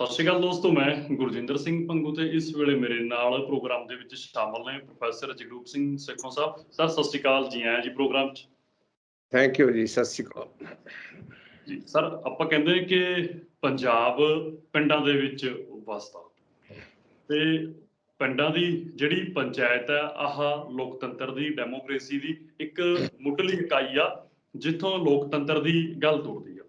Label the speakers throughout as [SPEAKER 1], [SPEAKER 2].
[SPEAKER 1] ਸਤਿ ਸ਼੍ਰੀ ਅਕਾਲ ਦੋਸਤੋ ਮੈਂ ਗੁਰਜਿੰਦਰ ਸਿੰਘ ਪੰਗੂ ਤੇ ਇਸ ਵੇਲੇ ਮੇਰੇ ਨਾਲ ਪ੍ਰੋਗਰਾਮ ਦੇ ਵਿੱਚ ਸ਼ਾਮਲ ਨੇ ਪ੍ਰੋਫੈਸਰ ਜਗਰੂਪ ਸਿੰਘ ਸੇਖੋਂ ਸਾਹਿਬ। ਸਰ ਸਤਿ ਸ਼੍ਰੀ ਅਕਾਲ ਜੀ ਆਇਆਂ ਜੀ ਪ੍ਰੋਗਰਾਮ 'ਚ।
[SPEAKER 2] ਥੈਂਕ ਯੂ ਜੀ ਸਤਿ ਸ਼੍ਰੀ ਅਕਾਲ।
[SPEAKER 1] ਜੀ ਸਰ ਆਪਾਂ ਕਹਿੰਦੇ ਨੇ ਕਿ ਪੰਜਾਬ ਪਿੰਡਾਂ ਦੇ ਵਿੱਚ ਵਸਦਾ। ਤੇ ਪਿੰਡਾਂ ਦੀ ਜਿਹੜੀ ਪੰਚਾਇਤ ਹੈ ਆਹ ਲੋਕਤੰਤਰ ਦੀ ਡੈਮੋਕ੍ਰੇਸੀ ਦੀ ਇੱਕ ਮੁੱਢਲੀ ਇਕਾਈ ਆ ਜਿੱਥੋਂ ਲੋਕਤੰਤਰ ਦੀ ਗੱਲ ਤੁਰਦੀ ਆ।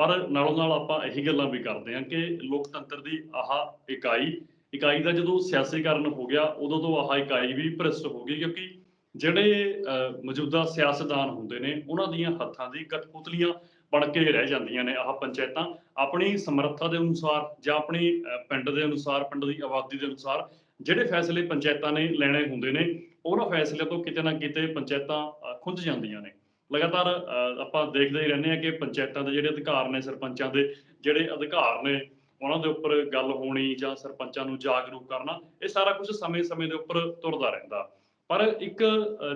[SPEAKER 1] ਪਰ ਨਾਲੋਂ ਨਾਲ ਆਪਾਂ ਇਹੀ ਗੱਲਾਂ ਵੀ ਕਰਦੇ ਹਾਂ ਕਿ ਲੋਕਤੰਤਰ ਦੀ ਆਹ ਇਕਾਈ ਇਕਾਈ ਦਾ ਜਦੋਂ ਸਿਆਸੀਕਰਨ ਹੋ ਗਿਆ, ਉਦੋਂ ਤੋਂ ਆਹ ਇਕਾਈ ਵੀ ਭ੍ਰਿਸ਼ਟ ਹੋ ਗਈ ਕਿਉਂਕਿ ਜਿਹੜੇ ਮੌਜੂਦਾ ਸਿਆਸਤਦਾਨ ਹੁੰਦੇ ਨੇ, ਉਹਨਾਂ ਦੀਆਂ ਹੱਥਾਂ ਦੀ ਕਠਪੁਤਲੀਆਂ ਬਣ ਕੇ ਰਹਿ ਜਾਂਦੀਆਂ ਨੇ ਆਹ ਪੰਚਾਇਤਾਂ। ਆਪਣੀ ਸਮਰੱਥਾ ਦੇ ਅਨੁਸਾਰ ਜਾਂ ਆਪਣੀ ਪਿੰਡ ਦੇ ਅਨੁਸਾਰ, ਪਿੰਡ ਦੀ ਆਬਾਦੀ ਦੇ ਅਨੁਸਾਰ ਜਿਹੜੇ ਫੈਸਲੇ ਪੰਚਾਇਤਾਂ ਨੇ ਲੈਣੇ ਹੁੰਦੇ ਨੇ, ਉਹਨਾਂ ਫੈਸਲਿਆਂ ਤੋਂ ਕਿਤੇ ਨਾ ਕਿਤੇ ਪੰਚਾਇਤਾਂ ਖੁੰਝ ਜਾਂਦੀਆਂ ਨੇ। ਲਗਾਤਾਰ ਆਪਾਂ ਦੇਖਦੇ ਹੀ ਰਹਿੰਦੇ ਆ ਕਿ ਪੰਚਾਇਤਾਂ ਦੇ ਜਿਹੜੇ ਅਧਿਕਾਰ ਨੇ ਸਰਪੰਚਾਂ ਦੇ, ਜਿਹੜੇ ਅਧਿਕਾਰ ਨੇ, ਉਹਨਾਂ ਦੇ ਉੱਪਰ ਗੱਲ ਹੋਣੀ ਜਾਂ ਸਰਪੰਚਾਂ ਨੂੰ ਜਾਗਰੂਕ ਕਰਨਾ, ਇਹ ਸਾਰਾ ਕੁਝ ਸਮੇਂ-ਸਮੇਂ ਦੇ ਉੱਪਰ ਤੁਰਦਾ ਰਹਿੰਦਾ। ਪਰ ਇੱਕ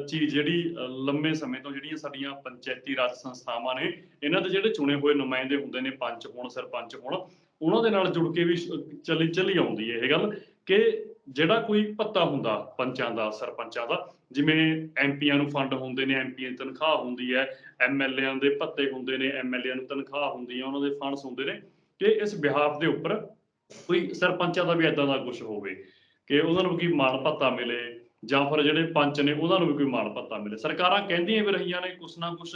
[SPEAKER 1] ਚੀਜ਼ ਜਿਹੜੀ ਲੰਮੇ ਸਮੇਂ ਤੋਂ ਜਿਹੜੀਆਂ ਸਾਡੀਆਂ ਪੰਚਾਇਤੀ ਰਾਜ ਸੰਸਥਾਵਾਂ ਨੇ, ਇਹਨਾਂ ਦੇ ਜਿਹੜੇ ਚੁਣੇ ਹੋਏ ਨੁਮਾਇੰਦੇ ਹੁੰਦੇ ਨੇ, ਪੰਚ ਹੋਣ, ਸਰਪੰਚ ਹੋਣ, ਉਹਨਾਂ ਦੇ ਨਾਲ ਜੁੜ ਕੇ ਵੀ ਚੱਲੀ ਚੱਲੀ ਆਉਂਦੀ ਹੈ ਇਹ ਗੱਲ ਕਿ ਜਿਹੜਾ ਕੋਈ ਭੱਤਾ ਹੁੰਦਾ ਪੰਚਾਂ ਦਾ, ਸਰਪੰਚਾਂ ਦਾ, ਜਿਵੇਂ ਐਮਪੀਆਂ ਨੂੰ ਫੰਡ ਹੁੰਦੇ ਨੇ ਐਮਪੀਆਂ ਦੀ ਤਨਖਾਹ ਹੁੰਦੀ ਹੈ ਐਮਐਲਏਆਂ ਦੇ ਭੱਤੇ ਹੁੰਦੇ ਨੇ ਐਮਐਲਏਆਂ ਨੂੰ ਤਨਖਾਹ ਹੁੰਦੀ ਹੈ, ਉਹਨਾਂ ਦੇ ਫੰਡਸ ਹੁੰਦੇ ਨੇ, ਕਿ ਇਸ ਬਿਹਾਫ ਦੇ ਉੱਪਰ ਕੋਈ ਸਰਪੰਚਾਂ ਦਾ ਵੀ ਇਦਾਂ ਦਾ ਕੁਝ ਹੋਵੇ, ਕਿ ਉਹਨਾਂ ਨੂੰ ਕੀ ਮਾਣ ਭੱਤਾ ਮਿਲੇ, ਜਾਂ ਫਿਰ ਜਿਹੜੇ ਪੰਚ ਨੇ, ਉਹਨਾਂ ਨੂੰ ਵੀ ਕੋਈ ਮਾਣ ਭੱਤਾ ਮਿਲੇ। ਸਰਕਾਰਾਂ ਕਹਿੰਦੀਆਂ ਵੀ ਰਹੀਆਂ ਨੇ, ਕੁਛ ਨਾ ਕੁਛ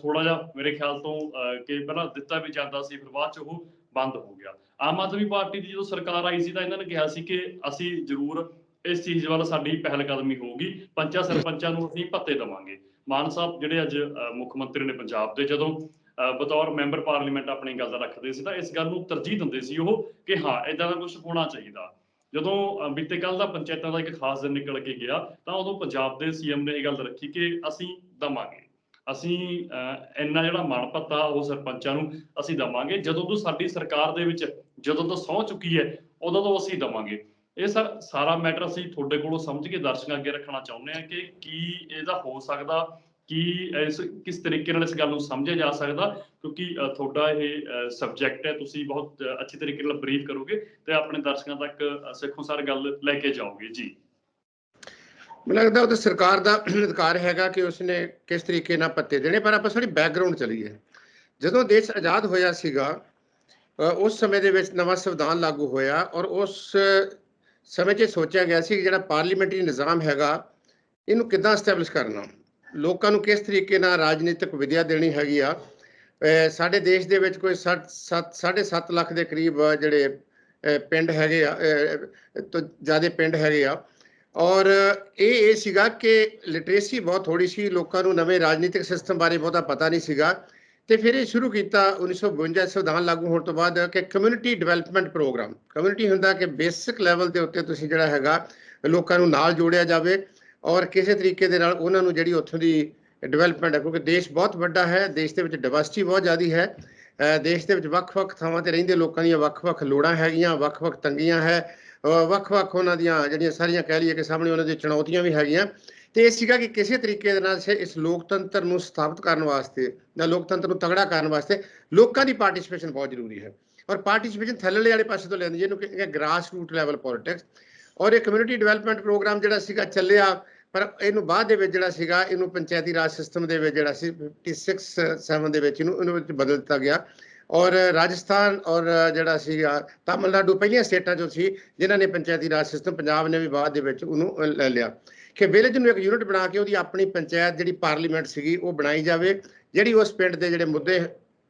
[SPEAKER 1] ਥੋੜਾ ਜਿਹਾ ਮੇਰੇ ਖਿਆਲ ਤੋਂ ਕਿ ਪਹਿਲਾਂ ਦਿੱਤਾ ਵੀ ਜਾਂਦਾ ਸੀ, ਫਿਰ ਬਾਅਦ ਚ ਉਹ ਬੰਦ ਹੋ ਗਿਆ। ਆਮ ਆਦਮੀ ਪਾਰਟੀ ਦੀ ਜਦੋਂ ਸਰਕਾਰ ਆਈ ਸੀ ਤਾਂ ਇਹਨਾਂ ਨੇ ਕਿਹਾ ਸੀ ਕਿ ਅਸੀਂ ਜ਼ਰੂਰ ਇਸ ਚੀਜ਼ ਵੱਲ ਸਾਡੀ ਪਹਿਲ ਕਦਮੀ ਹੋਊਗੀ ਪੰਚਾਂ ਸਰਪੰਚਾਂ ਨੂੰ ਅਸੀਂ ਭੱਤੇ ਦੇਵਾਂਗੇ। ਮਾਨ ਸਾਹਿਬ ਜਿਹੜੇ ਅੱਜ ਮੁੱਖ ਮੰਤਰੀ ਨੇ ਪੰਜਾਬ ਦੇ ਜਦੋਂ ਅਹ, ਬਤੌਰ ਮੈਂਬਰ ਪਾਰਲੀਮੈਂਟ ਆਪਣੀ ਗੱਲ ਰੱਖਦੇ ਸੀ ਤਾਂ ਇਸ ਗੱਲ ਨੂੰ ਤਰਜੀਹ ਦਿੰਦੇ ਸੀ ਉਹ ਕਿ ਹਾਂ ਇਦਾਂ ਦਾ ਕੁਝ ਹੋਣਾ ਚਾਹੀਦਾ। ਜਦੋਂ ਬੀਤੇ ਕੱਲ ਦਾ ਪੰਚਾਇਤਾਂ ਦਾ ਇੱਕ ਖਾਸ ਦਿਨ ਨਿਕਲ ਕੇ ਗਿਆ ਤਾਂ ਉਦੋਂ ਪੰਜਾਬ ਦੇ ਸੀਐਮ ਨੇ ਇਹ ਗੱਲ ਰੱਖੀ ਕਿ ਅਸੀਂ ਦਵਾਂਗੇ। ਅਸੀਂ ਇੰਨਾ ਜਿਹੜਾ ਮਾਣ ਭੱਤਾ ਉਹ ਸਰਪੰਚਾਂ ਨੂੰ ਅਸੀਂ ਦਵਾਂਗੇ। ਜਦੋਂ ਤੋਂ ਸਾਡੀ ਸਰਕਾਰ ਦੇ ਵਿੱਚ ਜਦੋਂ ਤੋਂ ਸਹੁੰ ਚੁੱਕੀ ਹੈ, ਉਦੋਂ ਤੋਂ ਅਸੀਂ ਦਵਾਂਗੇ। ਇਹ ਸਰ ਸਾਰਾ ਮੈਟਰ ਅਸੀਂ ਤੁਹਾਡੇ ਕੋਲੋਂ ਸਮਝ ਕੇ ਦਰਸ਼ਕਾਂ ਅੱਗੇ ਰੱਖਣਾ ਚਾਹੁੰਦੇ ਹਾਂ ਕਿ ਕੀ ਇਹਦਾ ਹੋ ਸਕਦਾ, ਕੀ ਇਸ, ਕਿਸ ਤਰੀਕੇ ਨਾਲ ਇਸ ਗੱਲ ਨੂੰ ਸਮਝਿਆ ਜਾ ਸਕਦਾ, ਕਿਉਂਕਿ ਤੁਹਾਡਾ ਇਹ ਸਬਜੈਕਟ ਹੈ, ਤੁਸੀਂ ਬਹੁਤ ਅੱਛੇ ਤਰੀਕੇ ਨਾਲ ਬਰੀਫ ਕਰੋਗੇ ਤੇ ਆਪਣੇ ਦਰਸ਼ਕਾਂ ਤੱਕ ਸਿੱਖੋ ਸਰ ਗੱਲ ਲੈ ਕੇ ਜਾਓਗੇ। ਜੀ।
[SPEAKER 2] ਮੈਨੂੰ ਲੱਗਦਾ ਉਹ ਤਾਂ ਸਰਕਾਰ ਦਾ ਅਧਿਕਾਰ ਹੈਗਾ ਕਿ ਉਸਨੇ ਕਿਸ ਤਰੀਕੇ ਨਾਲ ਪੱਤੇ ਦੇਣੇ, ਪਰ ਆਪਾਂ ਥੋੜੀ ਬੈਕਗ੍ਰਾਉਂਡ ਚਲੀਏ ਜਦੋਂ ਦੇਸ਼ ਆਜ਼ਾਦ ਹੋਇਆ ਸੀਗਾ ਉਸ ਸਮੇਂ ਦੇ ਵਿੱਚ ਨਵਾਂ ਸੰਵਿਧਾਨ ਲਾਗੂ ਹੋਇਆ ਔਰ ਉਸ ਸਮੇਂ 'ਚ ਸੋਚਿਆ ਗਿਆ ਸੀ ਕਿ ਜਿਹੜਾ ਪਾਰਲੀਮੈਂਟਰੀ ਨਿਜ਼ਾਮ ਹੈਗਾ, ਇਹਨੂੰ ਕਿੱਦਾਂ ਸਟੈਬਲਿਸ਼ ਕਰਨਾ? ਲੋਕਾਂ ਨੂੰ ਕਿਸ ਤਰੀਕੇ ਨਾਲ ਰਾਜਨੀਤਿਕ ਵਿਦਿਆ ਦੇਣੀ ਹੈਗੀ ਆ? ਸਾਡੇ ਦੇਸ਼ ਦੇ ਵਿੱਚ ਕੋਈ 7 7.5 ਲੱਖ ਦੇ ਕਰੀਬ ਜਿਹੜੇ ਪਿੰਡ ਹੈਗੇ ਆ ਤੋਂ ਜ਼ਿਆਦਾ ਪਿੰਡ ਹੈਗੇ ਆ ਔਰ ਇਹ ਇਹ ਸੀਗਾ ਕਿ ਲਿਟਰੇਸੀ ਬਹੁਤ ਥੋੜੀ ਸੀ, ਲੋਕਾਂ ਨੂੰ ਨਵੇਂ ਰਾਜਨੀਤਿਕ ਸਿਸਟਮ ਬਾਰੇ ਬਹੁਤਾ ਪਤਾ ਨਹੀਂ ਸੀਗਾ। ਤੇ ਫਿਰ ਇਹ ਸ਼ੁਰੂ ਕੀਤਾ 1952 ਸੰਵਿਧਾਨ ਲਾਗੂ ਹੋਣ ਤੋਂ ਬਾਅਦ ਕਿ ਕਮਿਊਨਿਟੀ ਡਿਵੈਲਪਮੈਂਟ ਪ੍ਰੋਗਰਾਮ ਕਮਿਊਨਿਟੀ ਹੁੰਦਾ ਕਿ ਬੇਸਿਕ ਲੈਵਲ ਦੇ ਉੱਤੇ ਤੁਸੀਂ ਜਿਹੜਾ ਹੈਗਾ ਲੋਕਾਂ ਨੂੰ ਨਾਲ ਜੋੜਿਆ ਜਾਵੇ ਔਰ ਕਿਸੇ ਤਰੀਕੇ ਦੇ ਨਾਲ ਉਹਨਾਂ ਨੂੰ ਜਿਹੜੀ ਉੱਥੋਂ ਦੀ ਡਿਵੈਲਪਮੈਂਟ ਹੈ, ਕਿਉਂਕਿ ਦੇਸ਼ ਬਹੁਤ ਵੱਡਾ ਹੈ, ਦੇਸ਼ ਦੇ ਵਿੱਚ ਡਿਵਰਸਿਟੀ ਬਹੁਤ ਜ਼ਿਆਦੀ ਹੈ ਦੇਸ਼ ਦੇ ਵਿੱਚ ਵੱਖ-ਵੱਖ ਥਾਵਾਂ ਤੇ ਰਹਿੰਦੇ ਲੋਕਾਂ ਦੀਆਂ ਵੱਖ-ਵੱਖ ਲੋੜਾਂ ਹੈਗੀਆਂ, ਵੱਖ-ਵੱਖ ਤੰਗੀਆਂ ਹੈ ਵੱਖ-ਵੱਖ ਉਹਨਾਂ ਦੀਆਂ ਜਿਹੜੀਆਂ ਸਾਰੀਆਂ ਕਹਿ ਲਈਏ ਕਿ ਸਾਹਮਣੇ ਉਹਨਾਂ ਦੀਆਂ ਚੁਣੌਤੀਆਂ ਵੀ ਹੈਗੀਆਂ। ਤੇ ਇਹ ਸੀਗਾ ਕਿ ਕਿਸੇ ਤਰੀਕੇ ਦੇ ਨਾਲ ਸੇ- ਇਸ ਲੋਕਤੰਤਰ ਨੂੰ ਸਥਾਪਿਤ ਕਰਨ ਵਾਸਤੇ ਜਾਂ ਲੋਕਤੰਤਰ ਨੂੰ ਤਗੜਾ ਕਰਨ ਵਾਸਤੇ ਲੋਕਾਂ ਦੀ ਪਾਰਟਿਸਿਪੇਸ਼ਨ ਬਹੁਤ ਜ਼ਰੂਰੀ ਹੈ। ਔਰ ਪਾਰਟਿਸਿਪੇਸ਼ਨ ਥੱਲੜੇ ਵਾਲੇ ਪਾਸੇ ਤੋਂ ਲੈਂਦੀ ਜਿਹਨੂੰ ਕਿ ਗ੍ਰਾਸ ਰੂਟ ਲੈਵਲ ਪੋਲਿਟਿਕਸ ਔਰ ਇਹ ਕਮਿਊਨਿਟੀ ਡਿਵੈਲਪਮੈਂਟ ਪ੍ਰੋਗਰਾਮ ਜਿਹੜਾ ਸੀਗਾ ਚੱਲਿਆ, ਪਰ ਇਹਨੂੰ ਬਾਅਦ ਦੇ ਵਿੱਚ ਜਿਹੜਾ ਸੀਗਾ, ਇਹਨੂੰ ਪੰਚਾਇਤੀ ਰਾਜ ਸਿਸਟਮ ਦੇ ਵਿੱਚ ਜਿਹੜਾ ਸੀ 56 7 ਦੇ ਵਿੱਚ ਇਹਨੂੰ ਇਹਨੂੰ ਵਿੱਚ ਬਦਲ ਦਿੱਤਾ ਗਿਆ। ਔਰ ਰਾਜਸਥਾਨ ਔਰ ਜਿਹੜਾ ਸੀਗਾ ਤਾਮਿਲਨਾਡੂ ਪਹਿਲੀਆਂ ਸਟੇਟਾਂ 'ਚੋਂ ਸੀ, ਜਿਨ੍ਹਾਂ ਨੇ ਪੰਚਾਇਤੀ ਰਾਜ ਸਿਸਟਮ ਪੰਜਾਬ ਨੇ ਵੀ ਬਾਅਦ ਦੇ ਵਿੱਚ ਉਹਨੂੰ ਲੈ ਲਿਆ। ਕਿ ਵਿਲੇਜ ਨੂੰ ਇੱਕ ਯੂਨਿਟ ਬਣਾ ਕੇ ਉਹਦੀ ਆਪਣੀ ਪੰਚਾਇਤ ਜਿਹੜੀ ਪਾਰਲੀਮੈਂਟ ਸੀਗੀ, ਉਹ ਬਣਾਈ ਜਾਵੇ, ਜਿਹੜੀ ਉਸ ਪਿੰਡ ਦੇ ਜਿਹੜੇ ਮੁੱਦੇ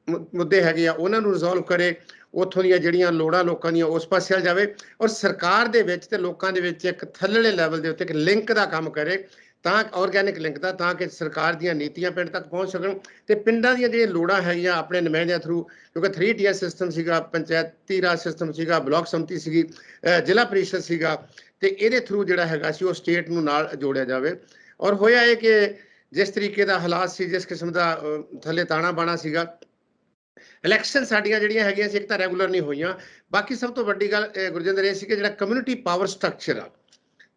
[SPEAKER 2] ਮੁੱਦੇ ਹੈਗੇ ਆ, ਉਹਨਾਂ ਨੂੰ ਰਿਜ਼ੋਲਵ ਕਰੇ, ਉੱਥੋਂ ਦੀਆਂ ਜਿਹੜੀਆਂ ਲੋੜਾਂ ਲੋਕਾਂ ਦੀਆਂ, ਉਸ ਪਾਸੇ ਵੱਲ ਜਾਵੇ ਔਰ ਸਰਕਾਰ ਦੇ ਵਿੱਚ ਤੇ ਲੋਕਾਂ ਦੇ ਵਿੱਚ ਇੱਕ ਥੱਲੜੇ ਲੈਵਲ ਦੇ ਉੱਤੇ ਇੱਕ ਲਿੰਕ ਦਾ ਕੰਮ ਕਰੇ ਤਾਂ ਆਰਗੈਨਿਕ ਲਿੰਕ ਦਾ, ਤਾਂ ਕਿ ਸਰਕਾਰ ਦੀਆਂ ਨੀਤੀਆਂ ਪਿੰਡ ਤੱਕ ਪਹੁੰਚ ਸਕਣ ਤੇ ਪਿੰਡਾਂ ਦੀਆਂ ਜਿਹੜੀਆਂ ਲੋੜਾਂ ਹੈਗੀਆਂ ਆਪਣੇ ਨੁਮਾਇੰਦਿਆਂ ਥਰੂ ਕਿਉਂਕਿ 3 ਟੀਅਰ ਸਿਸਟਮ ਸੀਗਾ, ਪੰਚਾਇਤੀ ਰਾਜ ਸਿਸਟਮ ਸੀਗਾ, ਬਲਾਕ ਸੰਮਤੀ ਸੀਗੀ ਜ਼ਿਲ੍ਹਾ ਪ੍ਰੀਸ਼ਦ ਸੀਗਾ, ਤੇ ਇਹਦੇ ਥਰੂ ਜਿਹੜਾ ਹੈਗਾ ਸੀ ਉਹ ਸਟੇਟ ਨੂੰ ਨਾਲ ਜੋੜਿਆ ਜਾਵੇ। ਔਰ ਹੋਇਆ ਇਹ ਕਿ ਜਿਸ ਤਰੀਕੇ ਦਾ ਹਾਲਾਤ ਸੀ, ਜਿਸ ਕਿਸਮ ਦਾ ਥੱਲੇ ਤਾਣਾ ਬਾਣਾ ਸੀਗਾ ਇਲੈਕਸ਼ਨ ਸਾਡੀਆਂ ਜਿਹੜੀਆਂ ਹੈਗੀਆਂ ਸੀ, ਇੱਕ ਤਾਂ ਰੈਗੂਲਰ ਨਹੀਂ ਹੋਈਆਂ। ਬਾਕੀ ਸਭ ਤੋਂ ਵੱਡੀ ਗੱਲ ਗੁਰਜਿੰਦਰ, ਇਹ ਸੀ ਕਿ ਜਿਹੜਾ ਕਮਿਊਨਿਟੀ ਪਾਵਰ ਸਟਰਕਚਰ ਆ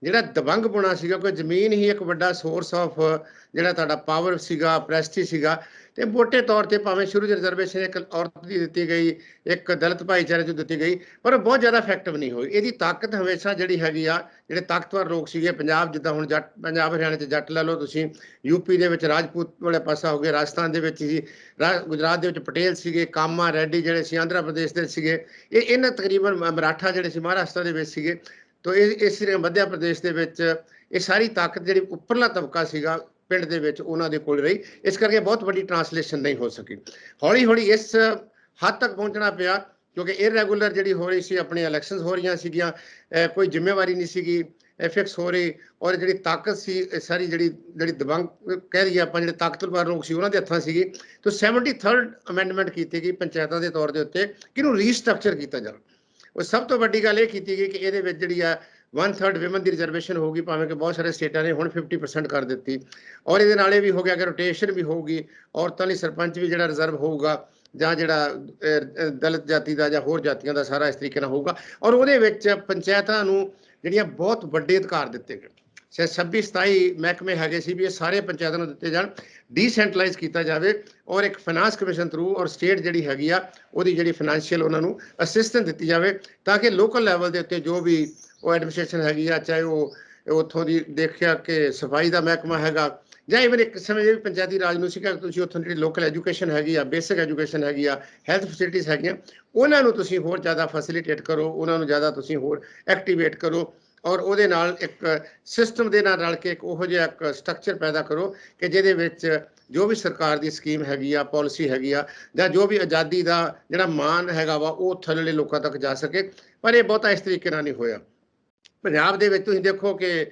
[SPEAKER 2] ਜਿਹੜਾ ਦਬੰਗ ਬੁਣਾ ਸੀਗਾ, ਕੋਈ ਜ਼ਮੀਨ ਹੀ ਇੱਕ ਵੱਡਾ ਸੋਰਸ ਆਫ ਜਿਹੜਾ ਤੁਹਾਡਾ ਪਾਵਰ ਸੀਗਾ ਪ੍ਰੈਸਟੀ ਸੀਗਾ, ਤੇ ਮੋਟੇ ਤੌਰ ਤੇ ਭਾਵੇਂ ਸ਼ੁਰੂ ਚ ਰਿਜ਼ਰਵੇਸ਼ਨ ਇੱਕ ਔਰਤ ਦੀ ਦਿੱਤੀ ਗਈ, ਇੱਕ ਦਲਿਤ ਭਾਈਚਾਰੇ ਚ ਦਿੱਤੀ ਗਈ, ਪਰ ਉਹ ਬਹੁਤ ਜ਼ਿਆਦਾ ਇਫੈਕਟਿਵ ਨਹੀਂ ਹੋਈ। ਇਹਦੀ ਤਾਕਤ ਹਮੇਸ਼ਾ ਜਿਹੜੀ ਹੈਗੀ ਆ, ਜਿਹੜੇ ਤਾਕਤਵਰ ਲੋਕ ਸੀਗੇ, ਪੰਜਾਬ ਜਿੱਦਾਂ ਹੁਣ ਜੱਟ, ਪੰਜਾਬ, ਹਰਿਆਣਾ ਚ ਜੱਟ ਲੈ ਲਓ ਤੁਸੀਂ ਯੂਪੀ ਦੇ ਵਿੱਚ ਰਾਜਪੂਤ ਵਾਲੇ ਪਾਸਾ ਹੋ ਗਏ, ਰਾਜਸਥਾਨ ਦੇ ਵਿੱਚ ਸੀ ਰਾ- ਗੁਜਰਾਤ ਦੇ ਵਿੱਚ ਪਟੇਲ ਸੀਗੇ, ਕਾਮਾ, ਰੈਡੀ ਜਿਹੜੇ ਸੀ, ਆਂਧਰਾ ਪ੍ਰਦੇਸ਼ ਦੇ ਸੀਗੇ, ਇਹ ਇਹਨਾਂ ਤਕਰੀਬਨ ਮਰਾਠਾ ਜਿਹੜੇ ਸੀ, ਮਹਾਰਾਸ਼ਟਰ ਦੇ ਵਿੱਚ ਸੀਗੇ ਤੋ ਇਹ ਇਸ ਲਈ ਮੱਧ ਪ੍ਰਦੇਸ਼ ਦੇ ਵਿੱਚ, ਇਹ ਸਾਰੀ ਤਾਕਤ ਜਿਹੜੀ ਉੱਪਰਲਾ ਤਬਕਾ ਸੀਗਾ ਪਿੰਡ ਦੇ ਵਿੱਚ ਉਹਨਾਂ ਦੇ ਕੋਲ ਰਹੀ। ਇਸ ਕਰਕੇ ਬਹੁਤ ਵੱਡੀ ਟਰਾਂਸਲੇਸ਼ਨ ਨਹੀਂ ਹੋ ਸਕੀ। ਹੌਲੀ ਹੌਲੀ ਇਸ ਹੱਦ ਤੱਕ ਪਹੁੰਚਣਾ ਪਿਆ, ਕਿਉਂਕਿ ਇਰੈਗੂਲਰ ਜਿਹੜੀ ਹੋ ਰਹੀ ਸੀ ਆਪਣੀ ਇਲੈਕਸ਼ਨਸ ਹੋ ਰਹੀਆਂ ਸੀਗੀਆਂ ਕੋਈ ਜ਼ਿੰਮੇਵਾਰੀ ਨਹੀਂ ਸੀਗੀ ਐਫਐਕਸ ਹੋ ਰਹੀ ਔਰ ਜਿਹੜੀ ਤਾਕਤ ਸੀ, ਇਹ ਸਾਰੀ ਜਿਹੜੀ ਜਿਹੜੀ ਦਬੰਗ, ਕਹਿ ਰਹੀ ਆਪਾਂ ਜਿਹੜੇ ਤਾਕਤਵਰ ਲੋਕ ਸੀ, ਉਹਨਾਂ ਦੇ ਹੱਥਾਂ ਸੀਗੀ। ਤੋਂ 73rd ਅਮੈਂਡਮੈਂਟ ਕੀਤੀ ਗਈ ਪੰਚਾਇਤਾਂ ਦੇ ਤੌਰ ਦੇ ਉੱਤੇ ਕਿ ਇਹਨੂੰ ਰੀਸਟਰਕਚਰ ਕੀਤਾ ਜਾਵੇ। ਉਹ ਸਭ ਤੋਂ ਵੱਡੀ ਗੱਲ ਇਹ ਕੀਤੀ ਗਈ ਕਿ ਇਹਦੇ ਵਿੱਚ ਜਿਹੜੀ ਆ 1/3 ਵਿਮਨ ਦੀ ਰਿਜ਼ਰਵੇਸ਼ਨ ਹੋਊਗੀ ਭਾਵੇਂ ਕਿ ਬਹੁਤ ਸਾਰੇ ਸਟੇਟਾਂ ਨੇ, ਹੁਣ 50% ਕਰ ਦਿੱਤੀ। ਔਰ ਇਹਦੇ ਨਾਲ ਇਹ ਵੀ ਹੋ ਗਿਆ ਕਿ ਰੋਟੇਸ਼ਨ ਵੀ ਹੋਊਗੀ, ਔਰਤਾਂ ਲਈ ਸਰਪੰਚ ਵੀ ਜਿਹੜਾ ਰਿਜ਼ਰਵ ਹੋਊਗਾ, ਜਾਂ ਜਿਹੜਾ ਦਲਿਤ ਜਾਤੀ ਦਾ ਜਾਂ ਹੋਰ ਜਾਤੀਆਂ ਦਾ ਸਾਰਾ ਇਸ ਤਰੀਕੇ ਨਾਲ ਹੋਊਗਾ। ਔਰ ਉਹਦੇ ਵਿੱਚ ਪੰਚਾਇਤਾਂ ਨੂੰ ਜਿਹੜੀਆਂ ਬਹੁਤ ਵੱਡੇ ਅਧਿਕਾਰ ਦਿੱਤੇ ਗਏ। ਸੇ 26 27 ਮਹਿਕਮੇ ਹੈਗੇ ਸੀ ਵੀ ਇਹ ਸਾਰੇ ਪੰਚਾਇਤਾਂ ਨੂੰ ਦਿੱਤੇ ਜਾਣ ਡੀਸੈਂਟਰਲਾਈਜ਼ ਕੀਤਾ ਜਾਵੇ ਔਰ ਇੱਕ ਫਾਈਨਾਂਸ ਕਮਿਸ਼ਨ ਥਰੂ ਔਰ ਸਟੇਟ ਜਿਹੜੀ ਹੈਗੀ ਆ, ਉਹਦੀ ਜਿਹੜੀ ਫਾਈਨੈਂਸ਼ੀਅਲ ਉਹਨਾਂ ਨੂੰ ਅਸਿਸਟੈਂਸ ਦਿੱਤੀ ਜਾਵੇ ਤਾਂ ਕਿ ਲੋਕਲ ਲੈਵਲ ਦੇ ਉੱਤੇ ਜੋ ਵੀ ਉਹ ਐਡਮਿਨਿਸਟ੍ਰੇਸ਼ਨ ਹੈਗੀ ਆ, ਚਾਹੇ ਉਹ, ਉੱਥੋਂ ਦੀ ਦੇਖਿਆ ਕਿ ਸਫ਼ਾਈ ਦਾ ਮਹਿਕਮਾ ਹੈਗਾ ਜਾਂ ਇਵਨ ਇੱਕ ਸਮੇਂ ਦੇ ਵੀ ਪੰਚਾਇਤੀ ਰਾਜ ਨੂੰ ਸੀਗਾ ਕਿ ਤੁਸੀਂ ਉੱਥੋਂ ਜਿਹੜੀ ਲੋਕਲ ਐਜੂਕੇਸ਼ਨ ਹੈਗੀ ਆ ਬੇਸਿਕ ਐਜੂਕੇਸ਼ਨ ਹੈਗੀ ਆ ਹੈਲਥ ਫੈਸਿਲਿਟੀਜ਼ ਹੈਗੀਆਂ, ਉਹਨਾਂ ਨੂੰ ਤੁਸੀਂ ਹੋਰ ਜ਼ਿਆਦਾ ਫੈਸਿਲਿਟੇਟ ਕਰੋ, ਉਹਨਾਂ ਨੂੰ ਜ਼ਿਆਦਾ ਤੁਸੀਂ ਹੋਰ ਐਕਟੀਵੇਟ ਕਰੋ ਔਰ ਉਹਦੇ ਨਾਲ ਇੱਕ ਸਿਸਟਮ ਦੇ ਨਾਲ ਰਲ ਕੇ ਇੱਕ ਉਹ ਜਿਹਾ ਇੱਕ ਸਟਰਕਚਰ ਪੈਦਾ ਕਰੋ ਕਿ ਜਿਹਦੇ ਵਿੱਚ ਜੋ ਵੀ ਸਰਕਾਰ ਦੀ ਸਕੀਮ ਹੈਗੀ ਆ ਪਾਲਿਸੀ ਹੈਗੀ ਆ, ਜਾਂ ਜੋ ਵੀ ਆਜ਼ਾਦੀ ਦਾ ਜਿਹੜਾ ਮਾਨ ਹੈਗਾ ਵਾ, ਉਹ ਥੱਲੇ ਲੋਕਾਂ ਤੱਕ ਜਾ ਸਕੇ। ਪਰ ਇਹ ਬਹੁਤਾ ਇਸ ਤਰੀਕੇ ਨਾਲ ਨਹੀਂ ਹੋਇਆ। ਪੰਜਾਬ ਦੇ ਵਿੱਚ ਤੁਸੀਂ ਦੇਖੋ ਕਿ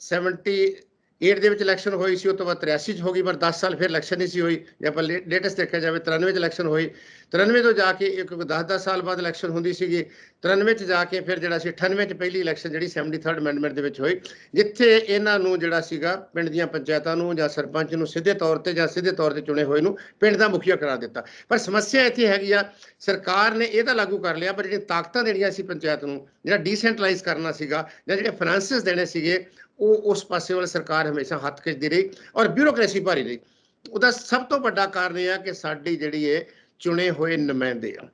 [SPEAKER 2] 70 ਏਟ ਦੇ ਵਿੱਚ ਇਲੈਕਸ਼ਨ ਹੋਈ ਸੀ, ਉਹ ਤੋਂ ਬਾਅਦ 83 ਚ ਹੋ ਗਈ, ਪਰ 10 ਸਾਲ ਫਿਰ ਇਲੈਕਸ਼ਨ ਨਹੀਂ ਸੀ ਹੋਈ। ਜੇ ਆਪਾਂ ਲੇਟੈਸਟ ਦੇਖਿਆ ਜਾਵੇ 93 ਚ ਇਲੈਕਸ਼ਨ ਹੋਈ। 93 ਤੋਂ ਜਾ ਕੇ ਇੱਕ 10-10 ਸਾਲ ਬਾਅਦ ਇਲੈਕਸ਼ਨ ਹੁੰਦੀ ਸੀਗੀ। 93 ਚ ਜਾ ਕੇ ਫਿਰ ਜਿਹੜਾ ਸੀ 98 ਚ ਪਹਿਲੀ ਇਲੈਕਸ਼ਨ ਜਿਹੜੀ 73 ਅਮੈਂਡਮੈਂਟ ਦੇ ਵਿੱਚ ਹੋਈ, ਜਿੱਥੇ ਇਹਨਾਂ ਨੂੰ ਜਿਹੜਾ ਸੀਗਾ, ਪਿੰਡ ਦੀਆਂ ਪੰਚਾਇਤਾਂ ਨੂੰ ਜਾਂ ਸਰਪੰਚ ਨੂੰ ਸਿੱਧੇ ਤੌਰ ਤੇ ਜਾਂ ਸਿੱਧੇ ਤੌਰ ਤੇ ਚੁਣੇ ਹੋਏ ਨੂੰ ਪਿੰਡ ਦਾ ਮੁਖੀਆ ਕਰਾ ਦਿੱਤਾ। ਪਰ ਸਮੱਸਿਆ ਇੱਥੇ ਹੈਗੀ ਆ, ਸਰਕਾਰ ਨੇ ਇਹ ਤਾਂ ਲਾਗੂ ਕਰ ਲਿਆ, ਪਰ ਜਿਹੜੀਆਂ ਤਾਕਤਾਂ ਦੇਣੀਆਂ ਸੀ ਪੰਚਾਇਤ ਨੂੰ, ਜਿਹੜਾ ਡੀਸੈਂਟਰਲਾਈਜ਼ ਕਰਨਾ ਸੀਗਾ ਜਾਂ ਜਿਹੜੇ ਫਾਈਨਾਂਸਸ ਦੇਣੇ ਸੀਗੇ ਉਹ ਉਸ ਪਾਸੇ ਵੱਲ ਸਰਕਾਰ ਹਮੇਸ਼ਾ ਹੱਥ ਖਿੱਚਦੀ ਰਹੀ ਔਰ ਬਿਊਰੋਕ੍ਰੇਸੀ ਭਾਰੀ ਰਹੀ। ਉਹਦਾ ਸਭ ਤੋਂ ਵੱਡਾ ਕਾਰਨ ਇਹ ਆ ਕਿ ਸਾਡੀ ਜਿਹੜੀ ਇਹ ਚੁਣੇ ਹੋਏ ਨੁਮਾਇੰਦੇ ਆ।